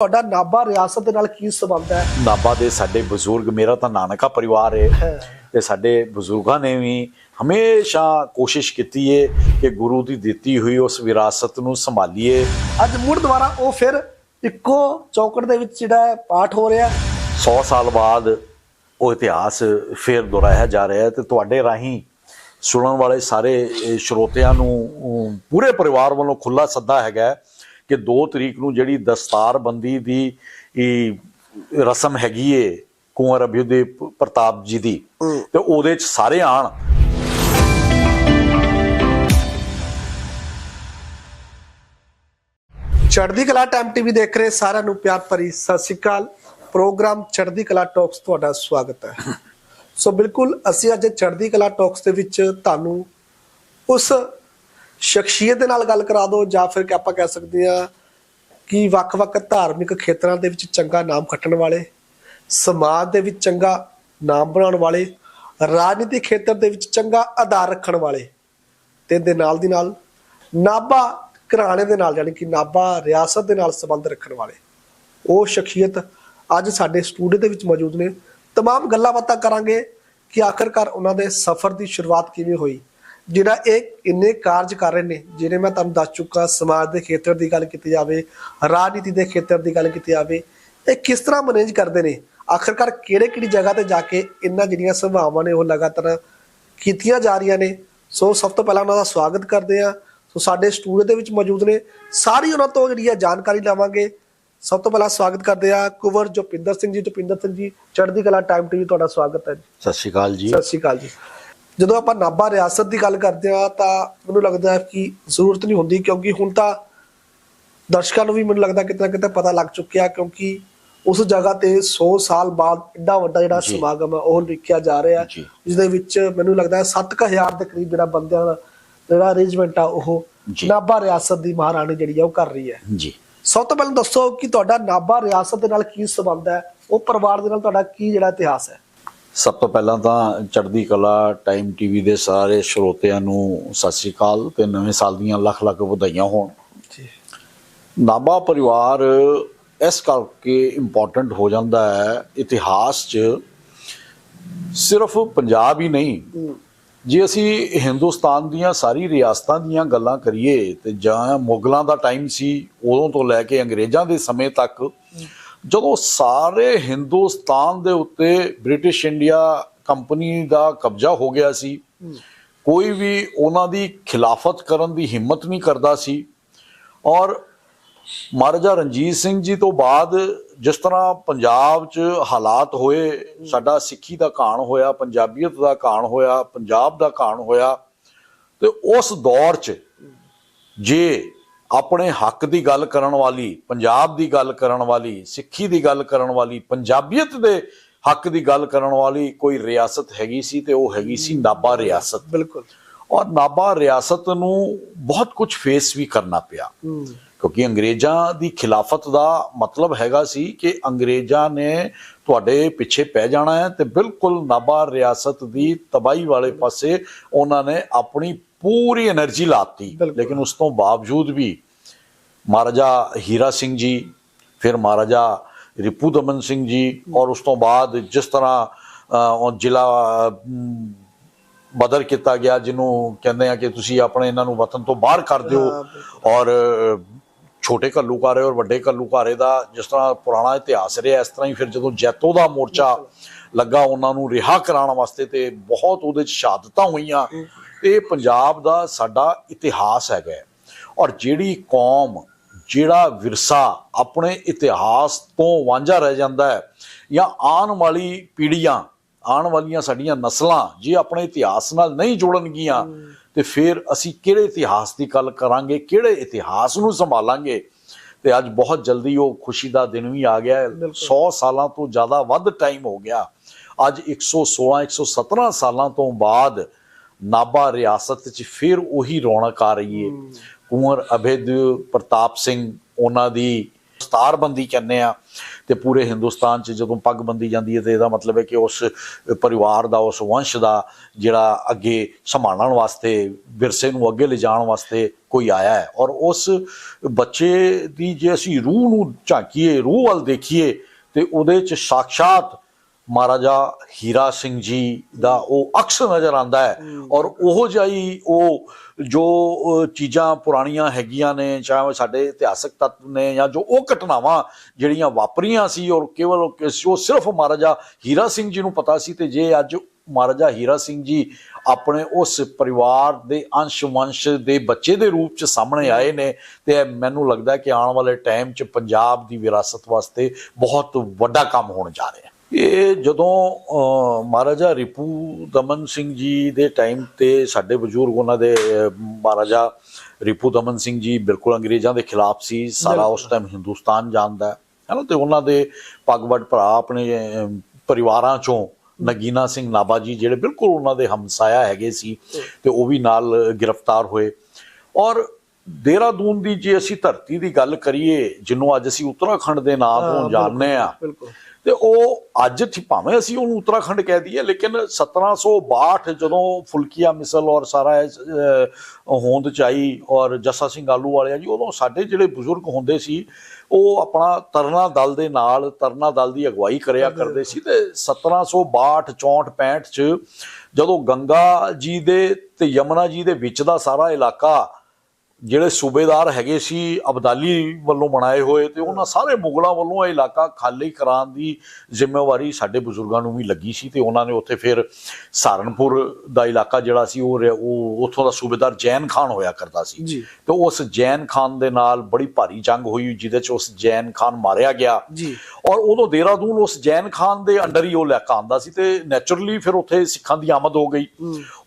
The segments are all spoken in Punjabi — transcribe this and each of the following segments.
ਤੁਹਾਡਾ ਨਾਭਾ ਰਿਆਸਤ ਦੇ ਨਾਲ ਕੀ ਸੰਬੰਧ ਹੈ? ਨਾਭਾ ਦੇ ਸਾਡੇ ਬਜ਼ੁਰਗ ਮੇਰਾ ਤਾਂ ਨਾਨਕਾ ਪਰਿਵਾਰ ਹੈ। ਤੇ ਸਾਡੇ ਬਜ਼ੁਰਗਾਂ ਨੇ ਵੀ ਹਮੇਸ਼ਾ ਕੋਸ਼ਿਸ਼ ਕੀਤੀ ਹੈ ਕਿ ਗੁਰੂ ਦੀ ਦਿੱਤੀ ਹੋਈ ਉਸ ਵਿਰਾਸਤ ਨੂੰ ਸੰਭਾਲੀਏ। ਅੱਜ ਮੁੜ ਦੁਬਾਰਾ ਉਹ ਫਿਰ ਇੱਕੋ ਚੌਕਟ ਦੇ ਵਿੱਚ ਜਿਹੜਾ ਪਾਠ ਹੋ ਰਿਹਾ। 100 ਸਾਲ ਬਾਅਦ ਉਹ ਇਤਿਹਾਸ ਫੇਰ ਦੁਹਰਾਇਆ ਜਾ ਰਿਹਾ ਹੈ ਤੇ ਤੁਹਾਡੇ ਰਾਹੀਂ ਸੁਣਨ ਵਾਲੇ ਸਾਰੇ ਸਰੋਤਿਆਂ ਨੂੰ ਪੂਰੇ ਪਰਿਵਾਰ ਵੱਲੋਂ ਖੁੱਲਾ ਸੱਦਾ ਹੈਗਾ ਕਿ 2 ਤਰੀਕ ਨੂੰ ਜਿਹੜੀ ਦਸਤਾਰਬੰਦੀ ਦੀ ਇਹ ਰਸਮ ਹੈਗੀ ਏ ਕੁੰਵਰ ਅਭਿਉਦੇਵ ਪ੍ਰਤਾਪ ਜੀ ਦੀ ਤੇ ਉਹਦੇ ਚ ਸਾਰੇ ਆਣ। ਚੜ੍ਹਦੀ ਕਲਾ ਟਾਈਮ ਟੀਵੀ ਦੇਖ ਰਹੇ ਸਾਰਿਆਂ ਨੂੰ ਪਿਆਰ ਭਰੀ ਸਤਿ ਸ਼੍ਰੀ ਅਕਾਲ। ਪ੍ਰੋਗਰਾਮ ਚੜ੍ਹਦੀ ਕਲਾ ਟਾਕਸ ਤੁਹਾਡਾ ਸਵਾਗਤ ਹੈ। ਸੋ ਬਿਲਕੁਲ ਅਸੀਂ ਅੱਜ ਚੜ੍ਹਦੀ ਕਲਾ ਟਾਕਸ ਦੇ ਵਿੱਚ ਤੁਹਾਨੂੰ ਉਸ ਸ਼ਖਸੀਅਤ ਦੇ ਨਾਲ ਗੱਲ ਕਰਾ ਦੋ ਜਾਂ ਫਿਰ ਕਿ ਆਪਾਂ ਕਹਿ ਸਕਦੇ ਆ ਕਿ ਵੱਖ-ਵੱਖ ਧਾਰਮਿਕ ਖੇਤਰਾਂ ਦੇ ਵਿੱਚ ਚੰਗਾ ਨਾਮ ਖੱਟਣ ਵਾਲੇ ਸਮਾਜ ਦੇ ਵਿੱਚ ਚੰਗਾ ਨਾਮ ਬਣਾਉਣ ਵਾਲੇ ਰਾਜਨੀਤਿਕ ਖੇਤਰ ਦੇ ਵਿੱਚ ਚੰਗਾ ਆਧਾਰ ਰੱਖਣ ਵਾਲੇ ਤੇ ਦੇ ਨਾਲ ਦੀ ਨਾਲ ਨਾਭਾ ਘਰਾਣੇ ਦੇ ਨਾਲ ਯਾਨੀ ਕਿ ਨਾਭਾ ਰਿਆਸਤ ਦੇ ਨਾਲ ਸੰਬੰਧ ਰੱਖਣ ਵਾਲੇ ਉਹ ਸ਼ਖਸੀਅਤ ਅੱਜ ਸਾਡੇ ਸਟੂਡੀਓ ਦੇ ਵਿੱਚ ਮੌਜੂਦ ਨੇ तमाम ਗੱਲਾਂ ਬਾਤਾਂ ਕਰਾਂਗੇ ਕਿ ਆਖਰਕਾਰ ਉਹਨਾਂ ਦੇ ਸਫ਼ਰ ਦੀ ਸ਼ੁਰੂਆਤ ਕਿਵੇਂ ਹੋਈ ਜਿਹੜਾ ਇਹ ਇੰਨੇ ਕਾਰਜ ਕਰ ਰਹੇ ਨੇ ਜਿਹਨੇ ਮੈਂ ਤੁਹਾਨੂੰ ਦੱਸ ਚੁੱਕਾ ਸਮਾਜ ਦੇ ਖੇਤਰ ਦੀ ਗੱਲ ਕੀਤੀ ਜਾਵੇ ਰਾਜਨੀਤੀ ਦੇ ਖੇਤਰ ਦੀ ਗੱਲ ਕੀਤੀ ਜਾਵੇ ਇਹ ਕਿਸ ਤਰ੍ਹਾਂ ਮੈਨੇਜ ਕਰਦੇ ਨੇ? ਆਖਰਕਾਰ ਕਿਹੜੇ ਕਿਹੜੀ ਜਗ੍ਹਾ ਤੇ ਜਾ ਕੇ ਇਹਨਾਂ ਜਿਹੜੀਆਂ ਸੰਭਾਵਨਾਵਾਂ ਨੇ ਉਹ ਲਗਾਤਾਰ ਕੀਤੀਆਂ ਜਾ ਰਹੀਆਂ ਨੇ? ਸੋ ਸਭ ਤੋਂ ਪਹਿਲਾਂ ਉਹਨਾਂ ਦਾ ਸਵਾਗਤ ਕਰਦੇ ਆ ਸੋ ਸਾਡੇ ਸਟੂਡੀਓ ਦੇ ਵਿੱਚ ਮੌਜੂਦ ਨੇ। ਸਾਰੀ ਉਹਨਾਂ ਤੋਂ ਜਿਹੜੀ ਹੈ ਜਾਣਕਾਰੀ ਲਵਾਂਗੇ। ਸਭ ਤੋਂ ਪਹਿਲਾਂ ਸਵਾਗਤ ਕਰਦੇ ਆ ਕੁਵਰ ਜੋਪਿੰਦਰ ਸਿੰਘ ਜੀ। ਜੋਪਿੰਦਰ ਸਿੰਘ ਜੀ ਚੜ੍ਹਦੀ ਕਲਾ ਟਾਈਮ ਟੀਵੀ ਤੁਹਾਡਾ ਸਵਾਗਤ ਹੈ ਜੀ। ਸਤਿ ਸ਼੍ਰੀ ਅਕਾਲ ਜੀ। ਸਤਿ ਸ਼੍ਰੀ ਅਕਾਲ ਜੀ। ਜਦੋਂ ਆਪਾਂ ਨਾਭਾ ਰਿਆਸਤ ਦੀ ਗੱਲ ਕਰਦੇ ਆ ਤਾਂ ਮੈਨੂੰ ਲੱਗਦਾ ਹੈ ਕਿ ਜ਼ਰੂਰਤ ਨਹੀਂ ਹੁੰਦੀ ਕਿਉਂਕਿ ਹੁਣ ਤਾਂ ਦਰਸ਼ਕਾਂ ਨੂੰ ਵੀ ਮੈਨੂੰ ਲੱਗਦਾ ਕਿਤੇ ਨਾ ਕਿਤੇ ਪਤਾ ਲੱਗ ਚੁੱਕਿਆ ਕਿਉਂਕਿ ਉਸ ਜਗ੍ਹਾ ਤੇ 100 ਸਾਲ ਬਾਅਦ ਐਡਾ ਵੱਡਾ ਜਿਹੜਾ। ਸਮਾਗਮ ਹੈ ਉਹ ਲਿਖਿਆ ਜਾ ਰਿਹਾ ਹੈ। ਜਿਸ ਦੇ ਵਿੱਚ ਮੈਨੂੰ ਲੱਗਦਾ ਹੈ 7000 ਦੇ ਕਰੀਬ ਜਿਹੜਾ ਬੰਦਿਆਂ ਦਾ ਜਿਹੜਾ ਅਰੇਂਜਮੈਂਟ ਆ ਉਹ। ਨਾਭਾ ਰਿਆਸਤ ਦੀ ਮਹਾਰਾਣੀ ਜਿਹੜੀ ਆ ਉਹ ਕਰ ਰਹੀ ਹੈ ਜੀ ਸਭ ਤੋਂ ਪਹਿਲਾਂ ਦੱਸੋ ਕਿ ਤੁਹਾਡਾ ਨਾਭਾ ਰਿਆਸਤ ਦੇ ਨਾਲ ਕੀ ਸੰਬੰਧ ਹੈ ਉਹ ਪਰਿਵਾਰ ਦੇ ਨਾਲ ਤੁਹਾਡਾ ਕੀ ਜਿਹੜਾ ਇਤਿਹਾਸ ਹੈ ਸਭ ਤੋਂ ਪਹਿਲਾਂ ਤਾਂ ਚੜ੍ਹਦੀ ਕਲਾ ਟਾਈਮ ਟੀਵੀ ਦੇ ਸਾਰੇ ਸਰੋਤਿਆਂ ਨੂੰ ਸਤਿ ਸ਼੍ਰੀ ਅਕਾਲ ਤੇ ਨਵੇਂ ਸਾਲ ਦੀਆਂ ਲੱਖ ਲੱਖ ਵਧਾਈਆਂ ਹੋਣ। ਜੀ। ਨਾਭਾ ਪਰਿਵਾਰ ਇਸ ਕਰਕੇ ਇੰਪੋਰਟੈਂਟ ਹੋ ਜਾਂਦਾ ਹੈ ਇਤਿਹਾਸ 'ਚ ਸਿਰਫ ਪੰਜਾਬ ਹੀ ਨਹੀਂ। ਜੇ ਅਸੀਂ ਹਿੰਦੁਸਤਾਨ ਦੀਆਂ ਸਾਰੀ ਰਿਆਸਤਾਂ ਦੀਆਂ ਗੱਲਾਂ ਕਰੀਏ ਤੇ ਜਾਂ ਮੁਗਲਾਂ ਦਾ ਟਾਈਮ ਸੀ ਉਦੋਂ ਤੋਂ ਲੈ ਕੇ ਅੰਗਰੇਜ਼ਾਂ ਦੇ ਸਮੇਂ ਤੱਕ ਜਦੋਂ ਸਾਰੇ ਹਿੰਦੁਸਤਾਨ ਦੇ ਉੱਤੇ ਬ੍ਰਿਟਿਸ਼ ਇੰਡੀਆ ਕੰਪਨੀ ਦਾ ਕਬਜ਼ਾ ਹੋ ਗਿਆ ਸੀ ਕੋਈ ਵੀ ਉਹਨਾਂ ਦੀ ਖਿਲਾਫਤ ਕਰਨ ਦੀ ਹਿੰਮਤ ਨਹੀਂ ਕਰਦਾ ਸੀ ਔਰ ਮਹਾਰਾਜਾ ਰਣਜੀਤ ਸਿੰਘ ਜੀ ਤੋਂ ਬਾਅਦ ਜਿਸ ਤਰ੍ਹਾਂ ਪੰਜਾਬ 'ਚ ਹਾਲਾਤ ਹੋਏ ਸਾਡਾ ਸਿੱਖੀ ਦਾ ਘਾਣ ਹੋਇਆ ਪੰਜਾਬੀਅਤ ਦਾ ਘਾਣ ਹੋਇਆ ਪੰਜਾਬ ਦਾ ਘਾਣ ਹੋਇਆ ਤੇ ਉਸ ਦੌਰ 'ਚ ਜੇ ਆਪਣੇ ਹੱਕ ਦੀ ਗੱਲ ਕਰਨ ਵਾਲੀ ਪੰਜਾਬ ਦੀ ਗੱਲ ਕਰਨ ਵਾਲੀ ਸਿੱਖੀ ਦੀ ਗੱਲ ਕਰਨ ਵਾਲੀ ਪੰਜਾਬੀਅਤ ਦੇ ਹੱਕ ਦੀ ਗੱਲ ਕਰਨ ਵਾਲੀ ਕੋਈ ਰਿਆਸਤ ਹੈਗੀ ਸੀ ਤੇ ਉਹ ਹੈਗੀ ਸੀ ਨਾਭਾ ਰਿਆਸਤ। ਬਿਲਕੁਲ। ਔਰ ਨਾਭਾ ਰਿਆਸਤ ਨੂੰ ਬਹੁਤ ਕੁਝ ਫੇਸ ਵੀ ਕਰਨਾ ਪਿਆ। ਕਿਉਂਕਿ ਅੰਗਰੇਜ਼ਾਂ ਦੀ ਖਿਲਾਫਤ ਦਾ ਮਤਲਬ ਹੈਗਾ ਸੀ ਕਿ ਅੰਗਰੇਜ਼ਾਂ ਨੇ ਤੁਹਾਡੇ ਪਿੱਛੇ ਪੈ ਜਾਣਾ ਹੈ ਤੇ ਬਿਲਕੁਲ ਨਾਭਾ ਰਿਆਸਤ ਦੀ ਤਬਾਹੀ ਵਾਲੇ ਪਾਸੇ ਉਹਨਾਂ ਨੇ ਆਪਣੀ ਪੂਰੀ એનર્ਜੀ ਲਾਤੀ। ਲੇਕਿਨ ਉਸ ਤੋਂ ਬਾਵਜੂਦ ਵੀ ਮਹਾਰਾਜਾ ਹੀਰਾ ਸਿੰਘ ਜੀ ਫਿਰ ਮਹਾਰਾਜਾ ਰਿਪੂ ਦਮਨ ਸਿੰਘ ਜੀ ਔਰ ਉਸ ਤੋਂ ਬਾਅਦ ਜਿਸ ਤਰ੍ਹਾਂ ਜ਼ਿਲ੍ਹਾ ਬਦਲ ਕੀਤਾ ਗਿਆ ਜਿਹਨੂੰ ਕਹਿੰਦੇ ਆ ਕਿ ਤੁਸੀਂ ਆਪਣੇ ਇਹਨਾਂ ਨੂੰ ਵਤਨ ਤੋਂ ਬਾਹਰ ਕਰ ਦਿਓ ਔਰ ਛੋਟੇ ਘੱਲੂਕਾਰੇ ਔਰ ਵੱਡੇ ਘੱਲੂਕਾਰੇ ਦਾ ਜਿਸ ਤਰ੍ਹਾਂ ਪੁਰਾਣਾ ਇਤਿਹਾਸ ਰਿਹਾ ਇਸ ਤਰ੍ਹਾਂ ਹੀ ਫਿਰ ਜਦੋਂ ਜੈਤੋ ਦਾ ਮੋਰਚਾ ਲੱਗਾ ਉਹਨਾਂ ਨੂੰ ਰਿਹਾ ਕਰਾਉਣ ਵਾਸਤੇ ਤੇ ਬਹੁਤ ਉਹਦੇ ਚ ਸ਼ਹਾਦਤਾਂ ਹੋਈਆਂ। ਤੇ ਪੰਜਾਬ ਦਾ ਸਾਡਾ ਇਤਿਹਾਸ ਹੈਗਾ। ਔਰ ਜਿਹੜੀ ਕੌਮ ਜਿਹੜਾ ਵਿਰਸਾ ਆਪਣੇ ਇਤਿਹਾਸ ਤੋਂ ਵਾਂਝਾ ਰਹਿ ਜਾਂਦਾ ਹੈ ਜਾਂ ਆਉਣ ਵਾਲੀ ਪੀੜ੍ਹੀਆਂ ਆਉਣ ਵਾਲੀਆਂ ਸਾਡੀਆਂ ਨਸਲਾਂ ਜੇ ਆਪਣੇ ਇਤਿਹਾਸ ਨਾਲ ਨਹੀਂ ਜੁੜਨਗੀਆਂ ਤੇ ਫਿਰ ਅਸੀਂ ਕਿਹੜੇ ਇਤਿਹਾਸ ਦੀ ਗੱਲ ਕਰਾਂਗੇ ਕਿਹੜੇ ਇਤਿਹਾਸ ਨੂੰ ਸੰਭਾਲਾਂਗੇ? ਤੇ ਅੱਜ ਬਹੁਤ ਜਲਦੀ ਉਹ ਖੁਸ਼ੀ ਦਾ ਦਿਨ ਵੀ ਆ ਗਿਆ ਹੈ। 100 ਸਾਲਾਂ ਤੋਂ ਜ਼ਿਆਦਾ ਵੱਧ ਟਾਈਮ ਹੋ ਗਿਆ। ਅੱਜ 116 117 ਸਾਲਾਂ ਤੋਂ ਬਾਅਦ ਨਾਭਾ ਰਿਆਸਤ 'ਚ ਫਿਰ ਉਹੀ ਰੌਣਕ ਆ ਰਹੀ ਹੈ। ਕੁੰਵਰ ਅਭੇਦ ਪ੍ਰਤਾਪ ਸਿੰਘ ਉਹਨਾਂ ਦੀ ਸਤਾਰਬੰਦੀ ਕਹਿੰਦੇ ਆ ਤੇ ਪੂਰੇ ਹਿੰਦੁਸਤਾਨ 'ਚ ਜਦੋਂ ਪੱਗ ਬੰਦੀ ਜਾਂਦੀ ਹੈ ਤੇ ਇਹਦਾ ਮਤਲਬ ਹੈ ਕਿ ਉਸ ਪਰਿਵਾਰ ਦਾ ਉਸ ਵੰਸ਼ ਦਾ ਜਿਹੜਾ ਅੱਗੇ ਸੰਭਾਲਣ ਵਾਸਤੇ ਵਿਰਸੇ ਨੂੰ ਅੱਗੇ ਲਿਜਾਣ ਵਾਸਤੇ ਕੋਈ ਆਇਆ ਹੈ। ਔਰ ਉਸ ਬੱਚੇ ਦੀ ਜੇ ਅਸੀਂ ਰੂਹ ਨੂੰ ਝਾਂਕੀਏ ਰੂਹ ਵੱਲ ਦੇਖੀਏ ਤੇ ਉਹਦੇ 'ਚ ਸਾਖਸ਼ਾਤ ਮਹਾਰਾਜਾ ਹੀਰਾ ਸਿੰਘ ਜੀ ਦਾ ਉਹ ਅਕਸ ਨਜ਼ਰ ਆਂਦਾ ਹੈ। ਔਰ ਉਹ ਜਾਈ ਉਹ ਜੋ ਚੀਜ਼ਾਂ ਪੁਰਾਣੀਆਂ ਹੈਗੀਆਂ ਨੇ ਚਾਹੇ ਸਾਡੇ ਇਤਿਹਾਸਕ ਤੱਤ ਨੇ ਜਾਂ ਜੋ ਉਹ ਘਟਨਾਵਾਂ ਜਿਹੜੀਆਂ ਵਾਪਰੀਆਂ ਸੀ ਔਰ ਕੇਵਲ ਉਹ ਸਿਰਫ ਮਹਾਰਾਜਾ ਹੀਰਾ ਸਿੰਘ ਜੀ ਨੂੰ ਪਤਾ ਸੀ ਤੇ ਜੇ ਅੱਜ ਮਹਾਰਾਜਾ ਹੀਰਾ ਸਿੰਘ ਜੀ ਆਪਣੇ ਉਸ ਪਰਿਵਾਰ ਦੇ ਅੰਸ਼ ਵੰਸ਼ ਦੇ ਬੱਚੇ ਦੇ ਰੂਪ ਚ ਸਾਹਮਣੇ ਆਏ ਨੇ ਤੇ ਮੈਨੂੰ ਲੱਗਦਾ ਕਿ ਆਉਣ ਵਾਲੇ ਟਾਈਮ ਚ ਪੰਜਾਬ ਦੀ ਵਿਰਾਸਤ ਵਾਸਤੇ ਬਹੁਤ ਵੱਡਾ ਕੰਮ ਹੋਣ ਜਾ ਰਿਹਾ ਹੈ। ਇਹ ਜਦੋਂ ਮਹਾਰਾਜਾ ਰਿਪੂ ਦਮਨ ਸਿੰਘ ਜੀ ਦੇ ਟਾਈਮ ਤੇ ਸਾਡੇ ਬਜ਼ੁਰਗ ਉਹਨਾਂ ਦੇ ਮਹਾਰਾਜਾ ਰਿਪੂ ਦਮਨ ਸਿੰਘ ਜੀ ਬਿਲਕੁਲ ਅੰਗਰੇਜ਼ਾਂ ਦੇ ਖਿਲਾਫ ਸੀ ਸਾਰਾ ਉਸ ਟਾਈਮ ਹਿੰਦੁਸਤਾਨ ਜਾਣਦਾ ਹੈ ਹੈਨਾ? ਤੇ ਉਹਨਾਂ ਦੇ ਪਗਵਟ ਭਰਾ ਆਪਣੇ ਪਰਿਵਾਰਾਂ ਚੋਂ ਨਗੀਨਾ ਸਿੰਘ ਨਾਬਾ ਜੀ ਜਿਹੜੇ ਬਿਲਕੁਲ ਉਹਨਾਂ ਦੇ ਹਮਸਾਇਆ ਹੈਗੇ ਸੀ ਤੇ ਉਹ ਵੀ ਨਾਲ ਗ੍ਰਿਫਤਾਰ ਹੋਏ। ਔਰ ਦੇਹਰਾਦੂਨ ਦੀ ਜੇ ਅਸੀਂ ਧਰਤੀ ਦੀ ਗੱਲ ਕਰੀਏ ਜਿਹਨੂੰ ਅੱਜ ਅਸੀਂ ਉੱਤਰਾਖੰਡ ਦੇ ਨਾਂ ਤੋਂ ਜਾਣਦੇ ਆ ਬਿਲਕੁਲ। ਤੇ ਉਹ ਅੱਜ ਭਾਵੇਂ ਅਸੀਂ ਉਹਨੂੰ ਉੱਤਰਾਖੰਡ ਕਹਿ ਦਈਏ ਲੇਕਿਨ 1762 ਜਦੋਂ ਫੁਲਕੀਆ ਮਿਸਲ ਔਰ ਸਾਰਾ ਹੋਂਦ ਚਾਈ ਔਰ ਜੱਸਾ ਸਿੰਘ ਆਲੂ ਵਾਲਿਆ ਜੀ ਉਦੋਂ ਸਾਡੇ ਜਿਹੜੇ ਬਜ਼ੁਰਗ ਹੁੰਦੇ ਸੀ ਉਹ ਆਪਣਾ ਤਰਨਾ ਦਲ ਦੇ ਨਾਲ ਤਰਨਾ ਦਲ ਦੀ ਅਗਵਾਈ ਕਰਿਆ ਕਰਦੇ ਸੀ ਤੇ 1762 64 65 ਚ ਜਦੋਂ ਗੰਗਾ ਜੀ ਦੇ ਤੇ ਯਮਨਾ ਜੀ ਦੇ ਵਿੱਚ ਦਾ ਸਾਰਾ ਇਲਾਕਾ ਜਿਹੜੇ ਸੂਬੇਦਾਰ ਹੈਗੇ ਸੀ ਅਬਦਾਲੀ ਵੱਲੋਂ ਬਣਾਏ ਹੋਏ ਤੇ ਉਹਨਾਂ ਸਾਰੇ ਮੁਗਲਾਂ ਵੱਲੋਂ ਇਹ ਇਲਾਕਾ ਖਾਲੀ ਕਰਾਉਣ ਦੀ ਜ਼ਿੰਮੇਵਾਰੀ ਸਾਡੇ ਬਜ਼ੁਰਗਾਂ ਨੂੰ ਵੀ ਲੱਗੀ ਸੀ ਤੇ ਉਹਨਾਂ ਨੇ ਉੱਥੇ ਫਿਰ ਸਹਾਰਨਪੁਰ ਦਾ ਇਲਾਕਾ ਜਿਹੜਾ ਸੀ ਉਹ ਉਹ ਉੱਥੋਂ ਦਾ ਸੂਬੇਦਾਰ ਜੈਨ ਖਾਨ ਹੋਇਆ ਕਰਦਾ ਸੀ। ਤੇ ਉਸ ਜੈਨ ਖਾਨ ਦੇ ਨਾਲ ਬੜੀ ਭਾਰੀ ਜੰਗ ਹੋਈ ਜਿਹਦੇ ਚ ਉਸ ਜੈਨ ਖਾਨ ਮਾਰਿਆ ਗਿਆ। ਜੀ। ਔਰ ਉਦੋਂ ਦੇਹਰਾਦੂਨ ਉਸ ਜੈਨ ਖਾਨ ਦੇ ਅੰਡਰ ਹੀ ਉਹ ਇਲਾਕਾ ਆਂਦਾ ਸੀ ਤੇ ਨੇਚਰਲੀ ਫਿਰ ਉੱਥੇ ਸਿੱਖਾਂ ਦੀ ਆਮਦ ਹੋ ਗਈ।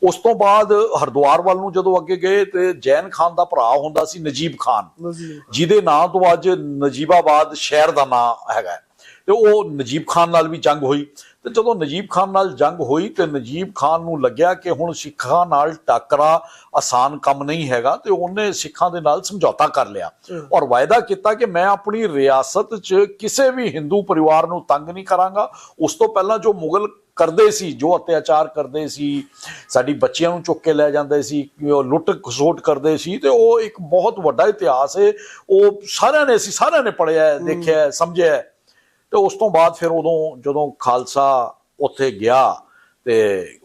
ਉਸ ਤੋਂ ਬਾਅਦ ਹਰਿਦੁਆਰ ਵੱਲ ਨੂੰ ਜਦੋਂ ਅੱਗੇ ਗਏ ਤੇ ਜੈਨ ਖਾਨ ਦਾ ਭਰਾ ਹੁੰਦਾ ਸੀ ਨਜੀਬ ਖਾਨ। ਜਿਹਦੇ ਨਾਂ ਤੋਂ ਅੱਜ ਨਜੀਬਾਬਾਦ ਸ਼ਹਿਰ ਦਾ ਨਾਂ ਹੈਗਾ। ਤੇ ਉਹ ਨਜੀਬ ਖਾਨ ਨਾਲ ਵੀ ਜੰਗ ਹੋਈ। ਤੇ ਜਦੋਂ ਨਜੀਬ ਖਾਨ ਨਾਲ ਜੰਗ ਹੋਈ ਤੇ ਨਜੀਬ ਖਾਨ ਨੂੰ ਲੱਗਿਆ ਕਿ ਹੁਣ ਸਿੱਖਾਂ ਨਾਲ ਟੱਕਰਾ ਆਸਾਨ ਕੰਮ ਨਹੀਂ ਹੈਗਾ ਤੇ ਉਹਨੇ ਸਿੱਖਾਂ ਦੇ ਨਾਲ ਸਮਝੌਤਾ ਕਰ ਲਿਆ। ਔਰ ਵਾਅਦਾ ਕੀਤਾ ਕਿ ਮੈਂ ਆਪਣੀ ਰਿਆਸਤ 'ਚ ਕਿਸੇ ਵੀ ਹਿੰਦੂ ਪਰਿਵਾਰ ਨੂੰ ਤੰਗ ਨਹੀਂ ਕਰਾਂਗਾ। ਉਸ ਤੋਂ ਪਹਿਲਾਂ ਜੋ ਮੁਗਲ ਕਰਦੇ ਸੀ ਜੋ ਅਤਿਆਚਾਰ ਕਰਦੇ ਸੀ ਸਾਡੀ ਬੱਚਿਆਂ ਨੂੰ ਚੁੱਕ ਕੇ ਲੈ ਜਾਂਦੇ ਸੀ ਉਹ ਲੁੱਟ ਖਸੋਟ ਕਰਦੇ ਸੀ ਤੇ ਉਹ ਇੱਕ ਬਹੁਤ ਵੱਡਾ ਇਤਿਹਾਸ ਹੈ ਉਹ ਸਾਰਿਆਂ ਨੇ ਅਸੀਂ ਸਾਰਿਆਂ ਨੇ ਪੜਿਆ ਹੈ, ਦੇਖਿਆ ਹੈ, ਸਮਝਿਆ ਹੈ। ਤੇ ਉਸ ਤੋਂ ਬਾਅਦ ਫਿਰ ਉਦੋਂ ਜਦੋਂ ਖਾਲਸਾ ਉੱਥੇ ਗਿਆ ਤੇ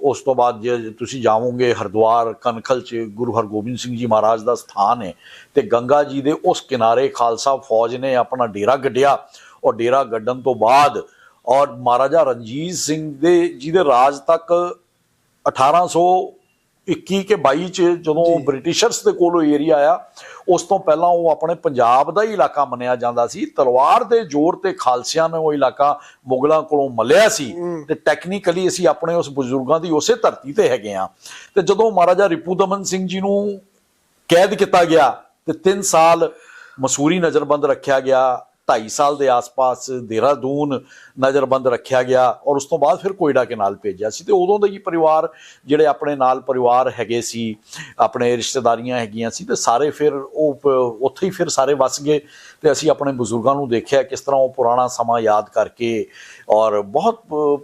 ਉਸ ਤੋਂ ਬਾਅਦ ਜੇ ਤੁਸੀਂ ਜਾਵੋਗੇ ਹਰਿਦੁਆਰ ਕਨਖਲ ਚ ਗੁਰੂ ਹਰਗੋਬਿੰਦ ਸਿੰਘ ਜੀ ਮਹਾਰਾਜ ਦਾ ਸਥਾਨ ਹੈ ਤੇ ਗੰਗਾ ਜੀ ਦੇ ਉਸ ਕਿਨਾਰੇ ਖਾਲਸਾ ਫੌਜ ਨੇ ਆਪਣਾ ਡੇਰਾ ਗੱਡਿਆ ਔਰ ਡੇਰਾ ਗੱਡਣ ਤੋਂ ਬਾਅਦ ਔਰ ਮਹਾਰਾਜਾ ਰਣਜੀਤ ਸਿੰਘ ਦੇ ਜੀ ਦੇ ਰਾਜ ਤੱਕ 1821 ਕੇ 22 ਚ ਜਦੋਂ ਬ੍ਰਿਟਿਸ਼ਰਸ ਦੇ ਕੋਲੋਂ ਏਰੀਆ ਆਇਆ ਉਸ ਤੋਂ ਪਹਿਲਾਂ ਉਹ ਆਪਣੇ ਪੰਜਾਬ ਦਾ ਹੀ ਇਲਾਕਾ ਮੰਨਿਆ ਜਾਂਦਾ ਸੀ। ਤਲਵਾਰ ਦੇ ਜ਼ੋਰ ਤੇ ਖਾਲਸਿਆਂ ਨੇ ਉਹ ਇਲਾਕਾ ਮੁਗਲਾਂ ਕੋਲੋਂ ਮੱਲਿਆ ਸੀ ਤੇ ਟੈਕਨੀਕਲੀ ਅਸੀਂ ਆਪਣੇ ਉਸ ਬਜ਼ੁਰਗਾਂ ਦੀ ਉਸੇ ਧਰਤੀ ਤੇ ਹੈਗੇ ਆ ਤੇ ਜਦੋਂ ਮਹਾਰਾਜਾ ਰਿਪੂ ਦਮਨ ਸਿੰਘ ਜੀ ਨੂੰ ਕੈਦ ਕੀਤਾ ਗਿਆ ਤੇ 3 ਸਾਲ ਮਸੂਰੀ ਨਜ਼ਰਬੰਦ ਰੱਖਿਆ ਗਿਆ 2.5 ਸਾਲ ਦੇ ਆਸ-ਪਾਸ ਦੇਹਰਾਦੂਨ ਨਜ਼ਰਬੰਦ ਰੱਖਿਆ ਗਿਆ ਔਰ ਉਸ ਤੋਂ ਬਾਅਦ ਫਿਰ ਕੋਇਡਾ ਕੇ ਨਾਲ ਭੇਜਿਆ ਸੀ ਤੇ ਉਦੋਂ ਦੇ ਹੀ ਪਰਿਵਾਰ ਜਿਹੜੇ ਆਪਣੇ ਨਾਲ ਪਰਿਵਾਰ ਹੈਗੇ ਸੀ, ਆਪਣੇ ਰਿਸ਼ਤੇਦਾਰੀਆਂ ਹੈਗੀਆਂ ਸੀ ਤੇ ਸਾਰੇ ਫਿਰ ਉਹ ਉੱਥੇ ਹੀ ਫਿਰ ਸਾਰੇ ਵਸ ਗਏ ਤੇ ਅਸੀਂ ਆਪਣੇ ਬਜ਼ੁਰਗਾਂ ਨੂੰ ਦੇਖਿਆ ਕਿਸ ਤਰ੍ਹਾਂ ਉਹ ਪੁਰਾਣਾ ਸਮਾਂ ਯਾਦ ਕਰਕੇ ਔਰ ਬਹੁਤ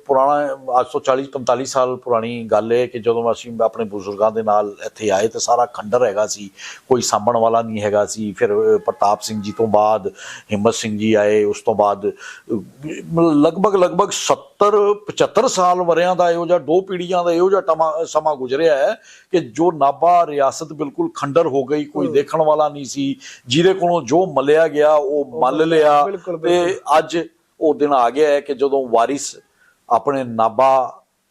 ਪੁਰਾਣਾ ਅੱਜ ਤੋਂ 40 45 ਸਾਲ ਪੁਰਾਣੀ ਗੱਲ ਹੈ ਕਿ ਜਦੋਂ ਅਸੀਂ ਆਪਣੇ ਬਜ਼ੁਰਗਾਂ ਦੇ ਨਾਲ ਇੱਥੇ ਆਏ ਤੇ ਸਾਰਾ ਖੰਡਰ ਹੈਗਾ ਸੀ, ਕੋਈ ਸਾਂਭਣ ਵਾਲਾ ਨਹੀਂ ਹੈਗਾ ਸੀ, ਫਿਰ ਪ੍ਰਤਾਪ ਸਿੰਘ ਜੀ ਤੋਂ ਬਾਅਦ, ਹਿੰਮਤ ਸਿੰਘ ਜੀ ਆਏ ਉਸ ਤੋਂ ਬਾਅਦ ਲਗਭਗ ਲਗਭਗ 70 75 ਸਾਲ ਵਰਿਆਂ ਦਾ ਇਹੋ ਜਿਹਾ ਦੋ ਪੀੜ੍ਹੀਆਂ ਦਾ ਇਹੋ ਜਿਹਾ ਸਮਾਂ ਗੁਜ਼ਰਿਆ ਹੈ ਕਿ ਜੋ ਨਾਭਾ ਰਿਆਸਤ ਬਿਲਕੁਲ ਖੰਡਰ ਹੋ ਗਈ ਕੋਈ ਦੇਖਣ ਵਾਲਾ ਨਹੀਂ ਸੀ ਜਿਹਦੇ ਕੋਲੋਂ ਜੋ ਮਲਿਆ ਗਿਆ ਉਹ ਮੱਲ ਲਿਆ ਤੇ ਅੱਜ ਉਹ ਦਿਨ ਆ ਗਿਆ ਹੈ ਕਿ ਜਦੋਂ ਵਾਰਿਸ ਆਪਣੇ ਨਾਭਾ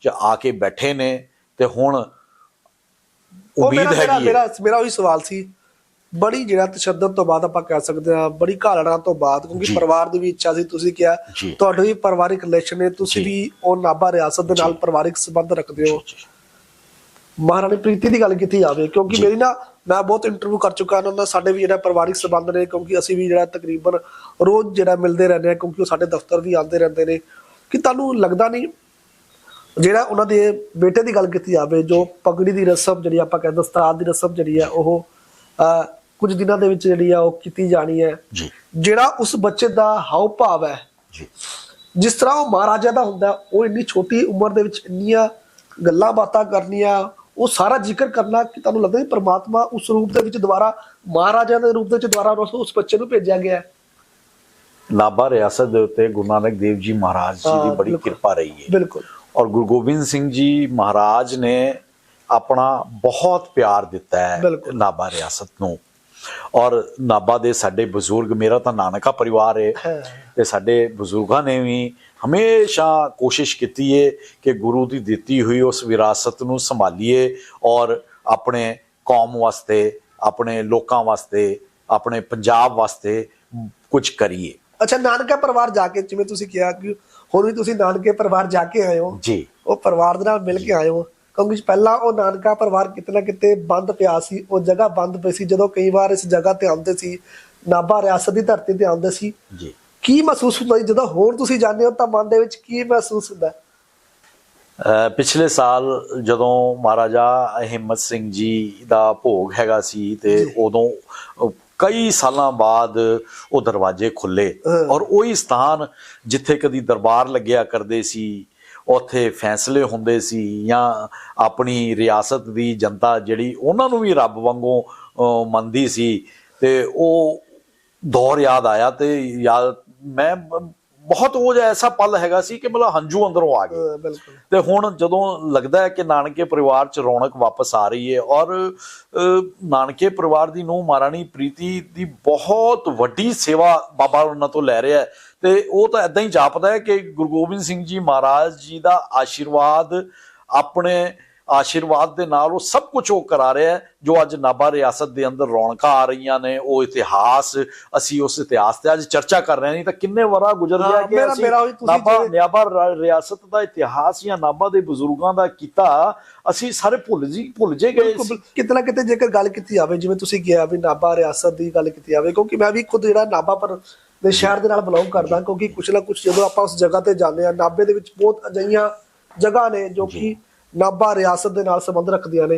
'ਚ ਆ ਕੇ ਬੈਠੇ ਨੇ ਤੇ ਹੁਣ ਉਮੀਦ ਹੈਗੀ ਹੈ। ਮੇਰਾ ਮੇਰਾ ਉਹੀ ਸਵਾਲ ਸੀ ਬੜੀ ਜਿਹੜਾ ਤਸ਼ੱਦਦ ਤੋਂ ਬਾਅਦ ਆਪਾਂ ਕਹਿ ਸਕਦੇ ਹਾਂ ਬੜੀ ਘਾਲਣਾ ਤੋਂ ਬਾਅਦ ਕਿਉਂਕਿ। ਪਰਿਵਾਰ ਦੀ ਵੀ ਇੱਛਾ ਸੀ ਤੁਸੀਂ ਕਿਹਾ। ਤੁਹਾਡੇ ਵੀ ਪਰਿਵਾਰਿਕ ਰਿਲੇਸ਼ਨ ਨੇ ਤੁਸੀਂ। ਵੀ ਉਹ ਨਾਭਾ ਰਿਆਸਤ ਦੇ ਨਾਲ। ਪਰਿਵਾਰਿਕ ਸੰਬੰਧ ਰੱਖਦੇ ਹੋ। ਮਹਾਰਾਣੀ ਪ੍ਰੀਤੀ ਦੀ ਗੱਲ ਕੀਤੀ ਜਾਵੇ ਕਿਉਂਕਿ ਮੇਰੀ ਨਾ ਮੈਂ ਬਹੁਤ ਇੰਟਰਵਿਊ ਕਰ ਚੁੱਕਾ ਉਹਨਾਂ ਦਾ ਸਾਡੇ ਵੀ ਜਿਹੜਾ ਪਰਿਵਾਰਿਕ ਸੰਬੰਧ ਨੇ ਕਿਉਂਕਿ ਅਸੀਂ ਵੀ ਜਿਹੜਾ ਤਕਰੀਬਨ ਰੋਜ਼ ਜਿਹੜਾ ਮਿਲਦੇ ਰਹਿੰਦੇ ਆ ਕਿਉਂਕਿ ਉਹ ਸਾਡੇ ਦਫ਼ਤਰ ਵੀ ਆਉਂਦੇ ਰਹਿੰਦੇ ਨੇ ਕਿ ਤੁਹਾਨੂੰ ਲੱਗਦਾ ਨਹੀਂ ਜਿਹੜਾ ਉਹਨਾਂ ਦੇ ਬੇਟੇ ਦੀ ਗੱਲ ਕੀਤੀ ਜਾਵੇ ਜੋ ਪਗੜੀ ਦੀ ਰਸਮ ਜਿਹੜੀ ਆਪਾਂ ਕਹਿੰਦੇ ਦਸਤਾਰ ਦੀ ਰਸਮ ਜਿਹੜੀ ਹੈ ਉਹ ਕੁਝ ਦਿਨਾਂ ਦੇ ਵਿੱਚ ਜਿਹੜੀ ਆ ਉਹ ਕੀਤੀ ਜਾਣੀ ਹੈ। ਜੀ। ਜਿਹੜਾ ਉਸ ਬੱਚੇ ਦਾ ਹਾਵ ਭਾਵ ਹੈ ਜੀ। ਜਿਸ ਤਰ੍ਹਾਂ ਉਹ ਮਹਾਰਾਜਾ ਦਾ ਹੁੰਦਾ ਉਹ ਇੰਨੀ ਛੋਟੀ ਉਮਰ ਦੇ ਵਿੱਚ ਇੰਨੀਆਂ ਗੱਲਾਂ ਬਾਤਾਂ ਕਰਨੀਆਂ ਉਹ ਸਾਰਾ ਜ਼ਿਕਰ ਕਰਨਾ ਕਿ ਤੁਹਾਨੂੰ ਲੱਗਦਾ ਹੈ ਪ੍ਰਮਾਤਮਾ ਉਸ ਰੂਪ ਦੇ ਵਿੱਚ ਦੁਬਾਰਾ ਮਹਾਰਾਜਾ ਦੇ ਰੂਪ ਦੇ ਵਿੱਚ ਦੁਬਾਰਾ ਉਸ ਬੱਚੇ ਨੂੰ ਭੇਜਿਆ ਗਿਆ ਹੈ। ਨਾਭਾ ਰਿਆਸਤ ਦੇ ਉੱਤੇ ਗੁਰੂ ਨਾਨਕ ਦੇਵ ਜੀ ਮਹਾਰਾਜ ਜੀ ਦੀ ਬੜੀ। ਕਿਰਪਾ ਰਹੀ ਹੈ। ਬਿਲਕੁਲ। ਔਰ ਗੁਰੂ ਗੋਬਿੰਦ ਸਿੰਘ ਜੀ ਮਹਾਰਾਜ ਨੇ ਆਪਣਾ ਬਹੁਤ ਪਿਆਰ ਦਿੱਤਾ ਹੈ। ਨਾਭਾ ਰਿਆਸਤ ਨੂੰ। ਔਰ ਨਾਭਾ ਦੇ ਸਾਡੇ ਬਜ਼ੁਰਗ ਮੇਰਾ ਤਾਂ ਨਾਨਕਾ ਪਰਿਵਾਰ ਹੈ ਹੈ। ਤੇ ਸਾਡੇ ਬਜ਼ੁਰਗਾਂ ਨੇ ਵੀ ਹਮੇਸ਼ਾ ਕੋਸ਼ਿਸ਼ ਕੀਤੀ ਹੈ ਕਿ ਗੁਰੂ ਦੀ ਦਿੱਤੀ ਹੋਈ ਉਸ ਵਿਰਾਸਤ ਨੂੰ ਸੰਭਾਲੀਏ ਔਰ ਆਪਣੇ ਕੌਮ ਵਾਸਤੇ ਆਪਣੇ ਲੋਕਾਂ ਵਾਸਤੇ ਆਪਣੇ ਪੰਜਾਬ ਵਾਸਤੇ ਕੁਝ ਕਰੀਏ। ਅੱਛਾ ਨਾਨਕਾ ਪਰਿਵਾਰ ਜਾ ਕੇ ਜਿਵੇਂ ਤੁਸੀਂ ਕਿਹਾ ਕਿ ਹੁਣ ਵੀ ਤੁਸੀਂ ਨਾਨਕੇ ਪਰਿਵਾਰ ਜਾ ਕੇ ਆਏ ਹੋ ਜੀ। ਉਹ ਪਰਿਵਾਰ ਦੇ ਨਾਲ ਮਿਲ ਕੇ ਆਏ ਹੋ। ਕਿਉਂਕਿ ਪਹਿਲਾਂ ਉਹ ਨਾਨਕਾ ਪਰਿਵਾਰ ਕਿਤੇ ਨਾ ਕਿਤੇ ਬੰਦ ਪਿਆ ਸੀ ਉਹ ਜਗ੍ਹਾ ਬੰਦ ਪਈ ਸੀ ਜਦੋਂ ਕਈ ਵਾਰ ਇਸ ਜਗ੍ਹਾ ਤੇ ਆਉਂਦੇ ਸੀ ਨਾਭਾ ਰਿਆਸਤ ਦੀ ਧਰਤੀ ਤੇ ਆਉਂਦੇ ਸੀ। ਜੀ। ਕੀ ਮਹਿਸੂਸ ਹੁੰਦਾ ਜਦੋਂ ਹੋਰ ਤੁਸੀਂ ਜਾਂਦੇ ਹੋ ਤਾਂ ਮਨ ਦੇ ਵਿੱਚ ਕੀ ਮਹਿਸੂਸ ਹੁੰਦਾ ਪਿਛਲੇ ਸਾਲ ਜਦੋਂ ਮਹਾਰਾਜਾ ਹਿੰਮਤ ਸਿੰਘ ਜੀ ਦਾ ਭੋਗ ਹੈਗਾ ਸੀ ਤੇ ਉਦੋਂ ਕਈ ਸਾਲਾਂ ਬਾਅਦ ਉਹ ਦਰਵਾਜ਼ੇ ਖੁੱਲੇ। ਔਰ ਉਹੀ ਸਥਾਨ ਜਿੱਥੇ ਕਦੀ ਦਰਬਾਰ ਲੱਗਿਆ ਕਰਦੇ ਸੀ ਉੱਥੇ ਫੈਸਲੇ ਹੁੰਦੇ ਸੀ ਜਾਂ ਆਪਣੀ ਰਿਆਸਤ ਦੀ ਜਨਤਾ ਜਿਹੜੀ ਉਹਨਾਂ ਨੂੰ ਵੀ ਰੱਬ ਵਾਂਗੂ ਮੰਨਦੀ ਸੀ ਤੇ ਉਹ ਦੌਰ ਯਾਦ ਆਇਆ ਤੇ ਯਾਦ, ਮੈਂ ਬਹੁਤ ਉਹ ਜਿਹਾ ਐਸਾ ਪਲ ਹੈਗਾ ਸੀ ਕਿ ਮਤਲਬ ਹੰਝੂ ਅੰਦਰੋਂ ਆ ਗਏ। ਬਿਲਕੁਲ। ਤੇ ਹੁਣ ਜਦੋਂ ਲੱਗਦਾ ਹੈ ਕਿ ਨਾਨਕੇ ਪਰਿਵਾਰ ਚ ਰੌਣਕ ਵਾਪਸ ਆ ਰਹੀ ਹੈ ਔਰ ਨਾਨਕੇ ਪਰਿਵਾਰ ਦੀ ਨੂੰ ਮਹਾਰਾਣੀ ਪ੍ਰੀਤੀ ਦੀ ਬਹੁਤ ਵੱਡੀ ਸੇਵਾ ਬਾਬਾ ਉਹਨਾਂ ਤੋਂ ਲੈ ਰਿਹਾ ਹੈ। ਤੇ ਉਹ ਤਾਂ ਇਦਾਂ ਹੀ ਜਾਪਦਾ ਹੈ ਕਿ ਗੁਰੂ ਗੋਬਿੰਦ ਸਿੰਘ ਜੀ ਮਹਾਰਾਜ ਜੀ ਦਾ ਆਸ਼ੀਰਵਾਦ ਆਪਣੇ ਆਸ਼ੀਰਵਾਦ ਦੇ ਨਾਲ ਉਹ ਸਭ ਕੁਝ ਉਹ ਕਰਾ ਰਿਹਾ ਹੈ ਜੋ ਅੱਜ ਨਾਭਾ ਰਿਆਸਤ ਦੇ ਅੰਦਰ ਰੌਣਕਾਂ ਆ ਰਹੀਆਂ ਨੇ ਉਹ ਇਤਿਹਾਸ ਅਸੀਂ ਉਸ ਇਤਿਹਾਸ ਤੇ ਅੱਜ ਚਰਚਾ ਕਰ ਰਹੇ ਨਹੀਂ ਤਾਂ ਕਿੰਨੇ ਵਰਾ ਗੁਜ਼ਰ ਗਿਆ ਕਿ ਅਸੀਂ ਰਾ- ਰਿਆਸਤ ਦਾ ਇਤਿਹਾਸ ਜਾਂ ਨਾਭਾ ਦੇ ਬਜ਼ੁਰਗਾਂ ਦਾ ਕੀਤਾ ਅਸੀਂ ਸਾਰੇ ਭੁੱਲ ਜੀ ਭੁੱਲ ਜੇ ਗਏ ਬਿਲਕੁਲ। ਕਿਤੇ ਜੇਕਰ ਗੱਲ ਕੀਤੀ ਜਾਵੇ ਜਿਵੇਂ ਤੁਸੀਂ ਕਿਹਾ ਵੀ ਨਾਭਾ ਰਿਆਸਤ ਦੀ ਗੱਲ ਕੀਤੀ ਜਾਵੇ ਕਿਉਂਕਿ ਮੈਂ ਵੀ ਖੁਦ ਜਿਹੜਾ ਨਾਭਾ ਪਰ ਦੇ ਸ਼ਹਿਰ ਦੇ ਨਾਲ ਬਿਲੋਂਗ ਕਰਦਾ ਕਿਉਂਕਿ ਕੁਛ ਨਾ ਕੁਛ ਜਦੋਂ ਆਪਾਂ ਉਸ ਜਗ੍ਹਾ ਤੇ ਜਾਂਦੇ ਆ ਨਾਭੇ ਦੇ ਵਿੱਚ ਬਹੁਤ ਅਜਿਹੀਆਂ ਜਗ੍ਹਾ ਨੇ ਜੋ ਕਿ ਨਾਭਾ ਰਿਆਸਤ ਦੇ ਨਾਲ ਸੰਬੰਧ ਰੱਖਦੀਆਂ ਨੇ।